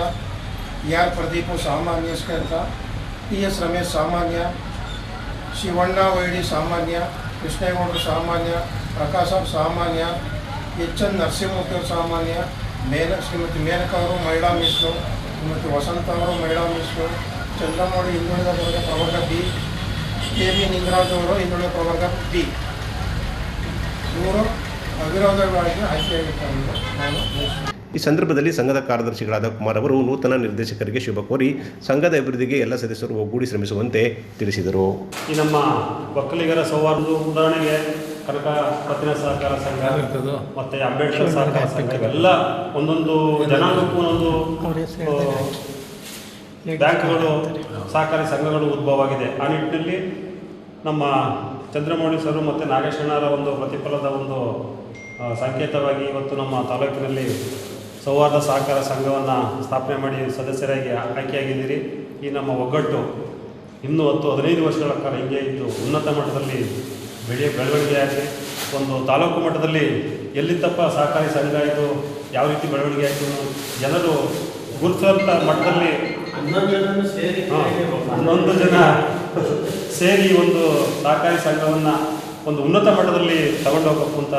ಇ ಆರ್ ಪ್ರದೀಪು ಸಾಮಾನ್ಯ ಕ್ಷೇತ್ರ, ಟಿ ಎಸ್ ರಮೇಶ್ ಸಾಮಾನ್ಯ ಶಿವಣ್ಣ ವೈಡಿ ಸಾಮಾನ್ಯ, ಕೃಷ್ಣೇಗೌಡರು ಸಾಮಾನ್ಯ, ಪ್ರಕಾಶ್ ಸಾಮಾನ್ಯ ಎಚ್ ಎನ್ ನರಸಿಂಹಮೂರ್ತಿಯವರು ಸಾಮಾನ್ಯ, ಮೇನ, ಶ್ರೀಮತಿ ಮೇನಕ ಅವರು ಮಹಿಳಾ ಮಿಶ್ರು ಶ್ರೀಮತಿ ವಸಂತ ಅವರು ಮಹಿಳಾ ಮಿಶ್ರು ಚಂದ್ರಮೌಳಿ ಹಿಂದುಳಿದ ವರ್ಗ ಪ್ರವರ್ಗ ಬಿ ಕೆ ವಿ ನಿಂಗರಾಜ್ ಅವರು ಹಿಂದುಳಿದ ಪ್ರವರ್ಗ ಬಿ ಇವರು ಅವಿರೋಧವಾಗಿ ಆಯ್ಕೆಯಾಗಿದ್ದಾರೆ ನಾನು. ಈ ಸಂದರ್ಭದಲ್ಲಿ ಸಂಘದ ಕಾರ್ಯದರ್ಶಿಗಳಾದ ಕುಮಾರ್ ಅವರು ನೂತನ ನಿರ್ದೇಶಕರಿಗೆ ಶುಭ ಕೋರಿ ಸಂಘದ ಅಭಿವೃದ್ಧಿಗೆ ಎಲ್ಲ ಸದಸ್ಯರು ಒಗ್ಗೂಡಿ ಶ್ರಮಿಸುವಂತೆ ತಿಳಿಸಿದರು. ಈ ನಮ್ಮ ಒಕ್ಕಲಿಗರ ಸೌಹಾರ್ದ ಉದಾಹರಣೆಗೆ ಕನಕ ಪತ್ತಿನ ಸಹಕಾರ ಸಂಘ ಮತ್ತೆ ಅಂಬೇಡ್ಕರ್ ಸಹಕಾರ ಸಂಘ ಇವೆಲ್ಲ ಒಂದೊಂದು ಜನಾಂಗಕ್ಕೂ ಒಂದೊಂದು ಬ್ಯಾಂಕ್ಗಳು ಸಹಕಾರಿ ಸಂಘಗಳು ಉದ್ಭವವಾಗಿದೆ ಆ ನಿಟ್ಟಿನಲ್ಲಿ ನಮ್ಮ ಚಂದ್ರಮೌಳಿ ಸರ್ ಮತ್ತು ನಾಗೇಶಣ್ಣರ ಒಂದು ಪ್ರತಿಫಲದ ಒಂದು ಸಂಕೇತವಾಗಿ ಇವತ್ತು ನಮ್ಮ ತಾಲೂಕಿನಲ್ಲಿ ಸೌಹಾರ್ದ ಸಹಕಾರ ಸಂಘವನ್ನು ಸ್ಥಾಪನೆ ಮಾಡಿ ಸದಸ್ಯರಾಗಿ ಆಯ್ಕೆಯಾಗಿದ್ದೀರಿ. ಈ ನಮ್ಮ ಒಗ್ಗಟ್ಟು ಇನ್ನೂ ಹತ್ತು ಹದಿನೈದು ವರ್ಷಗಳ ಕಾಲ ಹಿಂಗೆ ಇದ್ದು ಉನ್ನತ ಮಟ್ಟದಲ್ಲಿ ಬೆಳೆಯ ಬೆಳವಣಿಗೆ ಆಗಲಿ ಒಂದು ತಾಲೂಕು ಮಟ್ಟದಲ್ಲಿ ಎಲ್ಲಿದ್ದಪ್ಪ ಸಹಕಾರಿ ಸಂಘ ಆಯಿತು ಯಾವ ರೀತಿ ಬೆಳವಣಿಗೆ ಆಯಿತು ಜನರು ಗುರುತಂತ ಮಟ್ಟದಲ್ಲಿ ಹನ್ನೊಂದು ಜನ ಸೇರಿ ಒಂದು ಸಹಕಾರಿ ಸಂಘವನ್ನು ಒಂದು ಉನ್ನತ ಮಟ್ಟದಲ್ಲಿ ತಗೊಂಡೋಗಬೇಕು ಅಂತ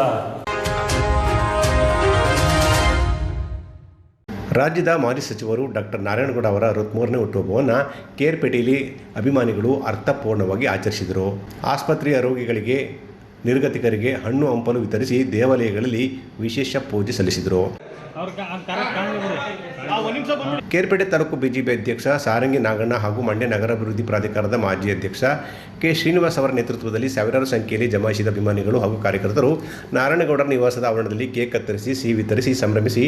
ರಾಜ್ಯದ ಮಾಜಿ ಸಚಿವರು ಡಾಕ್ಟರ್ ನಾರಾಯಣಗೌಡ ಅವರ ಅರವತ್ತ್ಮೂರನೇ ಹುಟ್ಟುಹಬ್ಬವನ್ನು ಕೇರ್ಪೇಟೆಯಲ್ಲಿ ಅಭಿಮಾನಿಗಳು ಅರ್ಥಪೂರ್ಣವಾಗಿ ಆಚರಿಸಿದರು. ಆಸ್ಪತ್ರೆಯ ರೋಗಿಗಳಿಗೆ, ನಿರ್ಗತಿಕರಿಗೆ ಹಣ್ಣು ಹಂಪಲು ವಿತರಿಸಿ ದೇವಾಲಯಗಳಲ್ಲಿ ವಿಶೇಷ ಪೂಜೆ ಸಲ್ಲಿಸಿದರು. ಕೇರ್ಪೇಟೆ ತಾಲೂಕು ಬಿಜೆಪಿ ಅಧ್ಯಕ್ಷ ಸಾರಂಗಿ ನಾಗಣ್ಣ ಹಾಗೂ ಮಂಡ್ಯ ನಗರಾಭಿವೃದ್ಧಿ ಪ್ರಾಧಿಕಾರದ ಮಾಜಿ ಅಧ್ಯಕ್ಷ ಕೆ ಶ್ರೀನಿವಾಸ್ ಅವರ ನೇತೃತ್ವದಲ್ಲಿ ಸಾವಿರಾರು ಸಂಖ್ಯೆಯಲ್ಲಿ ಜಮಾಯಿಸಿದ ಅಭಿಮಾನಿಗಳು ಹಾಗೂ ಕಾರ್ಯಕರ್ತರು ನಾರಾಯಣಗೌಡರ ನಿವಾಸದ ಆವರಣದಲ್ಲಿ ಕೇಕ್ ಕತ್ತರಿಸಿ, ಸಿಹಿ ವಿತರಿಸಿ, ಸಂಭ್ರಮಿಸಿ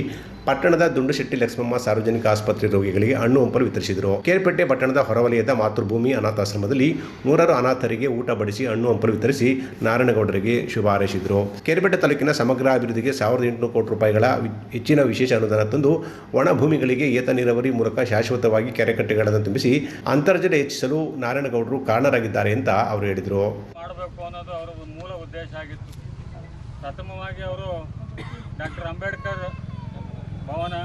ಪಟ್ಟಣದ ದುಂಡುಶೆಟ್ಟಿ ಲಕ್ಷ್ಮಮ್ಮ ಸಾರ್ವಜನಿಕ ಆಸ್ಪತ್ರೆ ರೋಗಿಗಳಿಗೆ ಹಣ್ಣು ಹಂಪಲು ವಿತರಿಸಿದರು. ಕೇರ್ಪೇಟೆ ಪಟ್ಟಣದ ಹೊರವಲಯದ ಮಾತೃಭೂಮಿ ಅನಾಥಾಶ್ರಮದಲ್ಲಿ ನೂರಾರು ಅನಾಥರಿಗೆ ಊಟ ಬಡಿಸಿ ಹಣ್ಣು ಹಂಪಲು ವಿತರಿಸಿ ನಾರಾಯಣಗೌಡರಿಗೆ ಶುಭ ಹಾರೈಸಿದರು ಕೇರ್ಪೇಟೆ ತಾಲೂಕಿನ ಸಮಗ್ರ ಅಭಿವೃದ್ಧಿಗೆ ಸಾವಿರದ ಎಂಟುನೂರು ಕೋಟಿ ರೂಪಾಯಿಗಳ ವಿ- ಹೆಚ್ಚಿನ ವಿಶೇಷ ಅನುದಾನ ತಂದು ಒಣ ಭೂಮಿಗಳಿಗೆ ಏತ ನೀರಾವರಿ ಮೂಲಕ ಶಾಶ್ವತವಾಗಿ ಕೆರೆಕಟ್ಟೆಗಳನ್ನು ತುಂಬಿಸಿ ಅಂತರ್ಜಲ ಹೆಚ್ಚಿಸಲು ನಾರಾಯಣಗೌಡರು ಕಾರಣರಾಗಿದ್ದಾರೆ ಅಂತ ಅವರು ಹೇಳಿದರು. ಮಾಡಬೇಕು ಅನ್ನೋದು ಅವರ ಮೂಲ ಉದ್ದೇಶ ಆಗಿತ್ತು. ಪ್ರಥಮವಾಗಿ ಅವರು ಡಾಕ್ಟರ್ ಅಂಬೇಡ್ಕರ್ ಭವನ,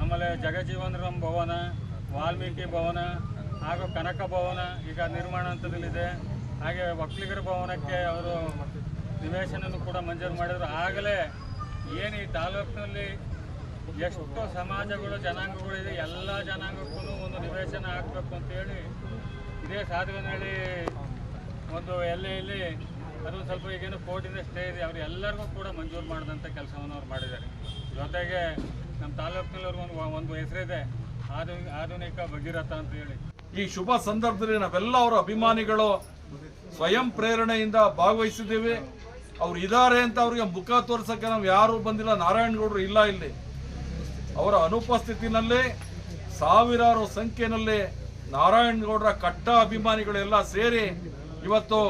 ಆಮೇಲೆ ಜಗಜೀವನ್ ರಾಮ್ ಭವನ, ವಾಲ್ಮೀಕಿ ಭವನ, ಹಾಗೂ ಕನಕ ಭವನ ಈಗ ನಿರ್ಮಾಣ ಹಂತದಲ್ಲಿದೆ. ಹಾಗೆ ಒಕ್ಕಲಿಗರ ಭವನಕ್ಕೆ ಅವರು ನಿವೇಶನವನ್ನು ಕೂಡ ಮಂಜೂರು ಮಾಡಿದರು. ಆಗಲೇ ಏನು ಈ ತಾಲೂಕಿನಲ್ಲಿ ಎಷ್ಟು ಸಮಾಜಗಳು ಜನಾಂಗಗಳಿದೆ ಎಲ್ಲ ಜನಾಂಗಕ್ಕೂ ಒಂದು ನಿವೇಶನ ಹಾಕಬೇಕು ಅಂತೇಳಿ ಇದೇ ಸಾಧುವಿನಹಳ್ಳಿ ಒಂದು ಎಲ್ಲೆಯಲ್ಲಿ ಅದು ಸ್ವಲ್ಪ ಈಗೇನು ಕೋರ್ಟಿಂದ ಸ್ಟೇ ಇದೆ ಅವ್ರು ಎಲ್ಲರಿಗೂ ಕೂಡ ಮಂಜೂರು ಮಾಡಿದಂಥ ಕೆಲಸವನ್ನು ಅವ್ರು ಮಾಡಿದ್ದಾರೆ. ಜೊತೆಗೆ ನಮ್ಮ ತಾಲೂಕಿನಲ್ಲಿ ಒಂದು ಒಂದು ಹೆಸರಿದೆ ಆಧುನಿಕ ಆಧುನಿಕ ಭಗೀರಥ ಅಂತ ಹೇಳಿ. ಈ ಶುಭ ಸಂದರ್ಭದಲ್ಲಿ ನಾವೆಲ್ಲ ಅವರ ಅಭಿಮಾನಿಗಳು ಸ್ವಯಂ ಪ್ರೇರಣೆಯಿಂದ ಭಾಗವಹಿಸಿದ್ದೀವಿ. ಅವ್ರು ಇದ್ದಾರೆ ಅಂತ ಅವ್ರಿಗೆ ಮುಖ ತೋರ್ಸಕ್ಕೆ ನಾವು ಯಾರು ಬಂದಿಲ್ಲ. ನಾರಾಯಣಗೌಡರು ಇಲ್ಲ ಇಲ್ಲಿ. ಅವರ ಅನುಪಸ್ಥಿತಿನಲ್ಲಿ ಸಾವಿರಾರು ಸಂಖ್ಯೆಯಲ್ಲಿ ನಾರಾಯಣಗೌಡರ ಕಟ್ಟ ಅಭಿಮಾನಿಗಳೆಲ್ಲ ಸೇರಿ ಇವತ್ತು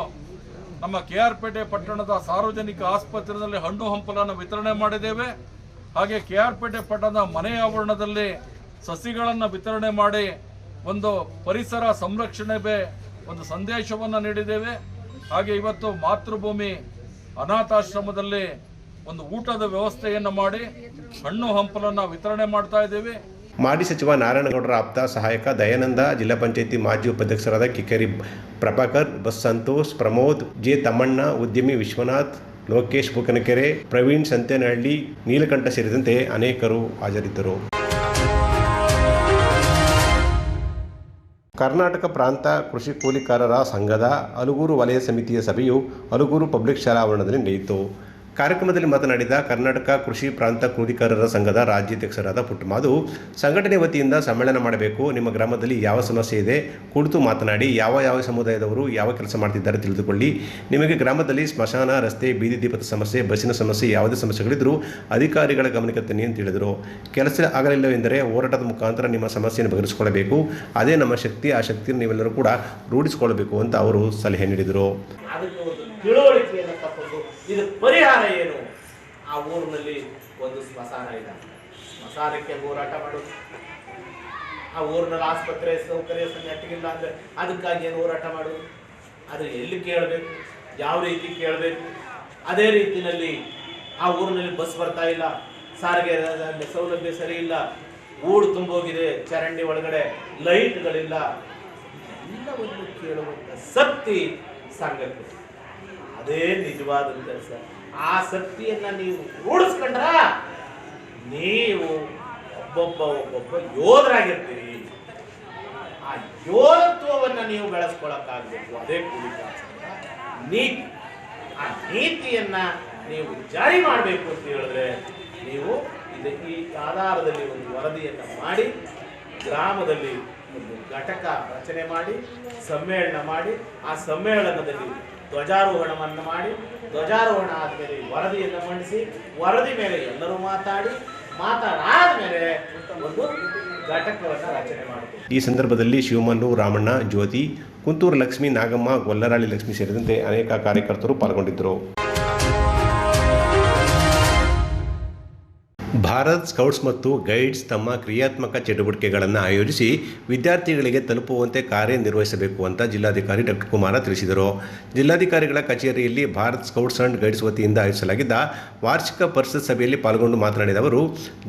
ನಮ್ಮ ಕೆ ಆರ್ ಪೇಟೆ ಪಟ್ಟಣದ ಸಾರ್ವಜನಿಕ ಆಸ್ಪತ್ರೆಯಲ್ಲಿ ಹಣ್ಣು ಹಂಪಲನ್ನು ವಿತರಣೆ ಮಾಡಿದ್ದೇವೆ. ಹಾಗೆ ಕೆ ಆರ್ ಪೇಟೆ ಪಟ್ಟಣದ ಮನೆ ಆವರಣದಲ್ಲಿ ಸಸಿಗಳನ್ನು ವಿತರಣೆ ಮಾಡಿ ಒಂದು ಪರಿಸರ ಸಂರಕ್ಷಣೆಗೆ ಒಂದು ಸಂದೇಶವನ್ನು ನೀಡಿದ್ದೇವೆ. ಹಾಗೆ ಇವತ್ತು ಮಾತೃಭೂಮಿ ಅನಾಥಾಶ್ರಮದಲ್ಲಿ ಒಂದು ಊಟದ ವ್ಯವಸ್ಥೆಯನ್ನು ಮಾಡಿ ಹಣ್ಣು ಹಂಪಲನ್ನು ವಿತರಣೆ ಮಾಡ್ತಾ ಇದ್ದೇವೆ. ಮಾಜಿ ಸಚಿವ ನಾರಾಯಣಗೌಡರ ಆಪ್ತ ಸಹಾಯಕ ದಯಾನಂದ, ಜಿಲ್ಲಾ ಪಂಚಾಯಿತಿ ಮಾಜಿ ಉಪಾಧ್ಯಕ್ಷರಾದ ಕಿಕ್ಕರಿ ಪ್ರಭಾಕರ್ ಬಸ್ ಸಂತೋಷ್ ಪ್ರಮೋದ್, ಜೆ ತಮ್ಮಣ್ಣ, ಉದ್ಯಮಿ ವಿಶ್ವನಾಥ್, ಲೋಕೇಶ್ ಬುಕನಕೆರೆ ಪ್ರವೀಣ್ ಸಂತೇನಹಳ್ಳಿ, ನೀಲಕಂಠ ಸೇರಿದಂತೆ ಅನೇಕರು ಹಾಜರಿದ್ದರು. ಕರ್ನಾಟಕ ಪ್ರಾಂತ ಕೃಷಿ ಕೂಲಿಕಾರರ ಸಂಘದ ಅಲುಗೂರು ವಲಯ ಸಮಿತಿಯ ಸಭೆಯು ಅಲುಗೂರು ಪಬ್ಲಿಕ್ ಶಾಲಾ ಆವರಣದಲ್ಲಿ ನಡೆಯಿತು. ಕಾರ್ಯಕ್ರಮದಲ್ಲಿ ಮಾತನಾಡಿದ ಕರ್ನಾಟಕ ಕೃಷಿ ಪ್ರಾಂತ ಕೂಲಿಕಾರರ ಸಂಘದ ರಾಜ್ಯಾಧ್ಯಕ್ಷರಾದ ಪುಟ್ಟಮಾದು, ಸಂಘಟನೆ ವತಿಯಿಂದ ಸಮ್ಮೇಳನ ಮಾಡಬೇಕು, ನಿಮ್ಮ ಗ್ರಾಮದಲ್ಲಿ ಯಾವ ಸಮಸ್ಯೆ ಇದೆ ಕುಳಿತು ಮಾತನಾಡಿ, ಯಾವ ಯಾವ ಸಮುದಾಯದವರು ಯಾವ ಕೆಲಸ ಮಾಡ್ತಿದ್ದಾರೆ ತಿಳಿದುಕೊಳ್ಳಿ. ನಿಮಗೆ ಗ್ರಾಮದಲ್ಲಿ ಸ್ಮಶಾನ, ರಸ್ತೆ, ಬೀದಿ ದೀಪದ ಸಮಸ್ಯೆ, ಬಸ್ಸಿನ ಸಮಸ್ಯೆ, ಯಾವುದೇ ಸಮಸ್ಯೆಗಳಿದ್ದರೂ ಅಧಿಕಾರಿಗಳ ಗಮನಕ್ಕೆ ತನ್ನಿ ಅಂತ ಹೇಳಿದರು. ಕೆಲಸ ಆಗಲಿಲ್ಲವೆಂದರೆ ಹೋರಾಟದ ಮುಖಾಂತರ ನಿಮ್ಮ ಸಮಸ್ಯೆಯನ್ನು ಬಗೆಹರಿಸಿಕೊಳ್ಳಬೇಕು. ಅದೇ ನಮ್ಮ ಶಕ್ತಿ, ಆ ಶಕ್ತಿಯನ್ನು ನೀವೆಲ್ಲರೂ ಕೂಡ ರೂಢಿಸಿಕೊಳ್ಳಬೇಕು ಅಂತ ಅವರು ಸಲಹೆ ನೀಡಿದರು. ಇದು ಪರಿಹಾರ ಏನು? ಆ ಊರಿನಲ್ಲಿ ಒಂದು ಸ್ಮಶಾನ ಇದೆ. ಸ್ಮಶಾನಕ್ಕೆ ಹೋರಾಟ ಮಾಡೋದು. ಆ ಊರಿನಲ್ಲಿ ಆಸ್ಪತ್ರೆ ಸೌಕರ್ಯ ನೆಟ್ಟಿಗಿಲ್ಲ ಅಂದ್ರೆ ಅದಕ್ಕಾಗಿ ಏನು ಹೋರಾಟ ಮಾಡೋದು? ಅದು ಎಲ್ಲಿ ಕೇಳಬೇಕು? ಯಾವ ರೀತಿ ಕೇಳಬೇಕು? ಅದೇ ರೀತಿಯಲ್ಲಿ ಆ ಊರಿನಲ್ಲಿ ಬಸ್ ಬರ್ತಾ ಇಲ್ಲ. ಸಾರಿಗೆ ಸೌಲಭ್ಯ ಸರಿ ಇಲ್ಲ. ಊಡು ತುಂಬೋಗಿದೆ. ಚರಂಡಿ ಒಳಗಡೆ ಲೈಟ್ಗಳಿಲ್ಲ. ಎಲ್ಲವನ್ನು ಕೇಳುವಂತ ಸತ್ತಿ ಸಂಘಕ್ಕೆ. ಅದೇ ನಿಜವಾದ ಕೆಲಸ ಆ ಶಕ್ತಿಯನ್ನ ನೀವು ರೂಢಿಸ್ಕೊಂಡ್ರ ನೀವು ಒಬ್ಬೊಬ್ಬ ಒಬ್ಬೊಬ್ಬ ಯೋಧರಾಗಿರ್ತೀರಿ. ಆ ಯೋಧತ್ವವನ್ನ ನೀವು ಬೆಳೆಸ್ಕೊಳಕ್ಕಾಗಬೇಕು. ಅದೇ ಕೂಡ ನೀತಿ. ಆ ನೀತಿಯನ್ನ ನೀವು ಜಾರಿ ಮಾಡಬೇಕು ಅಂತ ಹೇಳಿದ್ರೆ ನೀವು ಇದಕ್ಕೆ ಈ ಆಧಾರದಲ್ಲಿ ಒಂದು ವರದಿಯನ್ನು ಮಾಡಿ, ಗ್ರಾಮದಲ್ಲಿ ಒಂದು ಘಟಕ ರಚನೆ ಮಾಡಿ, ಸಮ್ಮೇಳನ ಮಾಡಿ, ಆ ಸಮ್ಮೇಳನದಲ್ಲಿ ಧ್ವಜಾರೋಹಣವನ್ನು ಮಾಡಿ, ಧ್ವಜಾರೋಹಣ ಆದಮೇಲೆ ವರದಿಯನ್ನು ಮಂಡಿಸಿ, ವರದಿ ಮೇಲೆ ಎಲ್ಲರೂ ಮಾತಾಡಿ ಮಾತಾಡಾದ ಮೇಲೆ ಒಂದು ಘಟಕವನ್ನು ರಚನೆ ಮಾಡುತ್ತೆ ಈ ಸಂದರ್ಭದಲ್ಲಿ ಶಿವಮನ್ನು ರಾಮಣ್ಣ, ಜ್ಯೋತಿ, ಕುಂತೂರು ಲಕ್ಷ್ಮಿ, ನಾಗಮ್ಮ, ಗೊಲ್ಲರಾಳಿ ಲಕ್ಷ್ಮಿ ಸೇರಿದಂತೆ ಅನೇಕ ಕಾರ್ಯಕರ್ತರು ಪಾಲ್ಗೊಂಡಿದ್ದರು. ಭಾರತ್ ಸ್ಕೌಟ್ಸ್ ಮತ್ತು ಗೈಡ್ಸ್ ತಮ್ಮ ಕ್ರಿಯಾತ್ಮಕ ಚಟುವಟಿಕೆಗಳನ್ನು ಆಯೋಜಿಸಿ ವಿದ್ಯಾರ್ಥಿಗಳಿಗೆ ತಲುಪುವಂತೆ ಕಾರ್ಯನಿರ್ವಹಿಸಬೇಕು ಅಂತ ಜಿಲ್ಲಾಧಿಕಾರಿ ಡಾಕ್ಟರ್ ಕುಮಾರ ತಿಳಿಸಿದರು. ಜಿಲ್ಲಾಧಿಕಾರಿಗಳ ಕಚೇರಿಯಲ್ಲಿ ಭಾರತ್ ಸ್ಕೌಟ್ಸ್ ಅಂಡ್ ಗೈಡ್ಸ್ ವತಿಯಿಂದ ಆಯೋಜಿಸಲಾಗಿದ್ದ ವಾರ್ಷಿಕ ಪರಿಷತ್ ಸಭೆಯಲ್ಲಿ ಪಾಲ್ಗೊಂಡು ಮಾತನಾಡಿದ ಅವರು,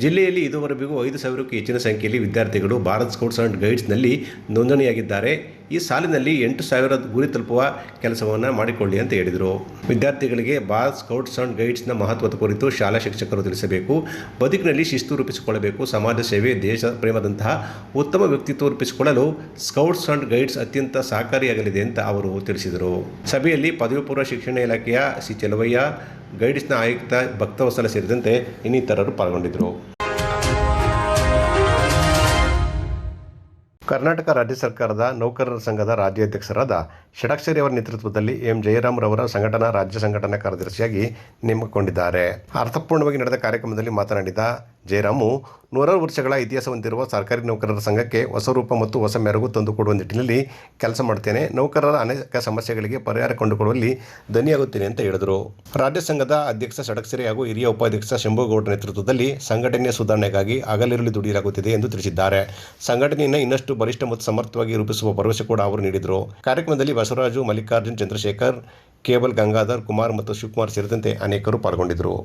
ಜಿಲ್ಲೆಯಲ್ಲಿ ಇದುವರೆಗೂ ಐದು ಸಾವಿರಕ್ಕೂ ಹೆಚ್ಚಿನ ಸಂಖ್ಯೆಯಲ್ಲಿ ವಿದ್ಯಾರ್ಥಿಗಳು ಭಾರತ್ ಸ್ಕೌಟ್ಸ್ ಅಂಡ್ ಗೈಡ್ಸ್ನಲ್ಲಿ ನೋಂದಣಿಯಾಗಿದ್ದಾರೆ. ಈ ಸಾಲಿನಲ್ಲಿ ಎಂಟು ಸಾವಿರ ಗುರಿ ತಲುಪುವ ಕೆಲಸವನ್ನು ಮಾಡಿಕೊಳ್ಳಿ ಅಂತ ಹೇಳಿದರು. ವಿದ್ಯಾರ್ಥಿಗಳಿಗೆ ಭಾರತ್ ಸ್ಕೌಟ್ಸ್ ಅಂಡ್ ಗೈಡ್ಸ್ನ ಮಹತ್ವದ ಕುರಿತು ಶಾಲಾ ಶಿಕ್ಷಕರು ತಿಳಿಸಬೇಕು. ಬದುಕಿನಲ್ಲಿ ಶಿಸ್ತು ರೂಪಿಸಿಕೊಳ್ಳಬೇಕು. ಸಮಾಜ ಸೇವೆ, ದೇಶ ಪ್ರೇಮದಂತಹ ಉತ್ತಮ ವ್ಯಕ್ತಿತ್ವ ರೂಪಿಸಿಕೊಳ್ಳಲು ಸ್ಕೌಟ್ಸ್ ಅಂಡ್ ಗೈಡ್ಸ್ ಅತ್ಯಂತ ಸಹಕಾರಿಯಾಗಲಿದೆ ಅಂತ ಅವರು ತಿಳಿಸಿದರು. ಸಭೆಯಲ್ಲಿ ಪದವಿ ಪೂರ್ವ ಶಿಕ್ಷಣ ಇಲಾಖೆಯ ಸಿ ಚೆಲುವಯ್ಯ ಗೈಡ್ಸ್ನ ಆಯುಕ್ತ ಭಕ್ತವತ್ಸಲ ಸೇರಿದಂತೆ ಇನ್ನಿತರರು ಪಾಲ್ಗೊಂಡಿದ್ದರು. ಕರ್ನಾಟಕ ರಾಜ್ಯ ಸರ್ಕಾರದ ನೌಕರರ ಸಂಘದ ರಾಜ್ಯಾಧ್ಯಕ್ಷರಾದ ಷಡಕ್ಷರಿ ಅವರ ನೇತೃತ್ವದಲ್ಲಿ ಎಂ ಜಯರಾಮ್ರವರ ಸಂಘಟನಾ ರಾಜ್ಯ ಸಂಘಟನಾ ಕಾರ್ಯದರ್ಶಿಯಾಗಿ ನೇಮಕಗೊಂಡಿದ್ದಾರೆ. ಅರ್ಥಪೂರ್ಣವಾಗಿ ನಡೆದ ಕಾರ್ಯಕ್ರಮದಲ್ಲಿ ಮಾತನಾಡಿದ ಜಯರಾಮು ನೂರಾರು ವರ್ಷಗಳ ಇತಿಹಾಸ ಹೊಂದಿರುವ ಸರ್ಕಾರಿ ನೌಕರರ ಸಂಘಕ್ಕೆ ಹೊಸ ರೂಪ ಮತ್ತು ಹೊಸ ಮೆರುಗು ತಂದುಕೊಡುವ ನಿಟ್ಟಿನಲ್ಲಿ ಕೆಲಸ ಮಾಡ್ತೇನೆ ನೌಕರರ ಅನೇಕ ಸಮಸ್ಯೆಗಳಿಗೆ ಪರಿಹಾರ ಕಂಡುಕೊಳ್ಳುವಲ್ಲಿ ಧ್ವನಿಯಾಗುತ್ತೇನೆ ಅಂತ ಹೇಳಿದರು. ರಾಜ್ಯ ಸಂಘದ ಅಧ್ಯಕ್ಷ ಷಡಕ್ಷರಿ ಹಾಗೂ ಹಿರಿಯ ಉಪಾಧ್ಯಕ್ಷ ಶಂಭುಗೌಡ ನೇತೃತ್ವದಲ್ಲಿ ಸಂಘಟನೆಯ ಸುಧಾರಣೆಗಾಗಿ ಹಗಲಿರುಳಿ ದುಡಿಯಲಾಗುತ್ತಿದೆ ಎಂದು ತಿಳಿಸಿದ್ದಾರೆ. ಸಂಘಟನೆಯನ್ನು ಇನ್ನಷ್ಟು ಬಲಿಷ್ಠ ಮತ್ತು ಸಮರ್ಥವಾಗಿ ರೂಪಿಸುವ ಭರವಸೆ ಕೂಡ ಅವರು ನೀಡಿದರು. ಕಾರ್ಯಕ್ರಮದಲ್ಲಿ ಬಸವರಾಜು, ಮಲ್ಲಿಕಾರ್ಜುನ್, ಚಂದ್ರಶೇಖರ್, ಕೇಬಲ್, ಗಂಗಾಧರ್, ಕುಮಾರ್ ಮತ್ತು ಶಿವಕುಮಾರ್ ಸೇರಿದಂತೆ ಅನೇಕರು ಪಾಲ್ಗೊಂಡಿದ್ದರು.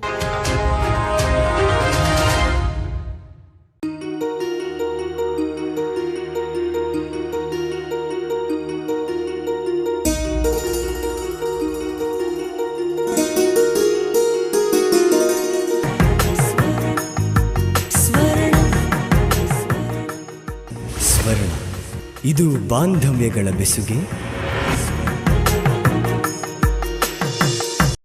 ಬಾಂಧವ್ಯಗಳ ಬೆಸುಗೆ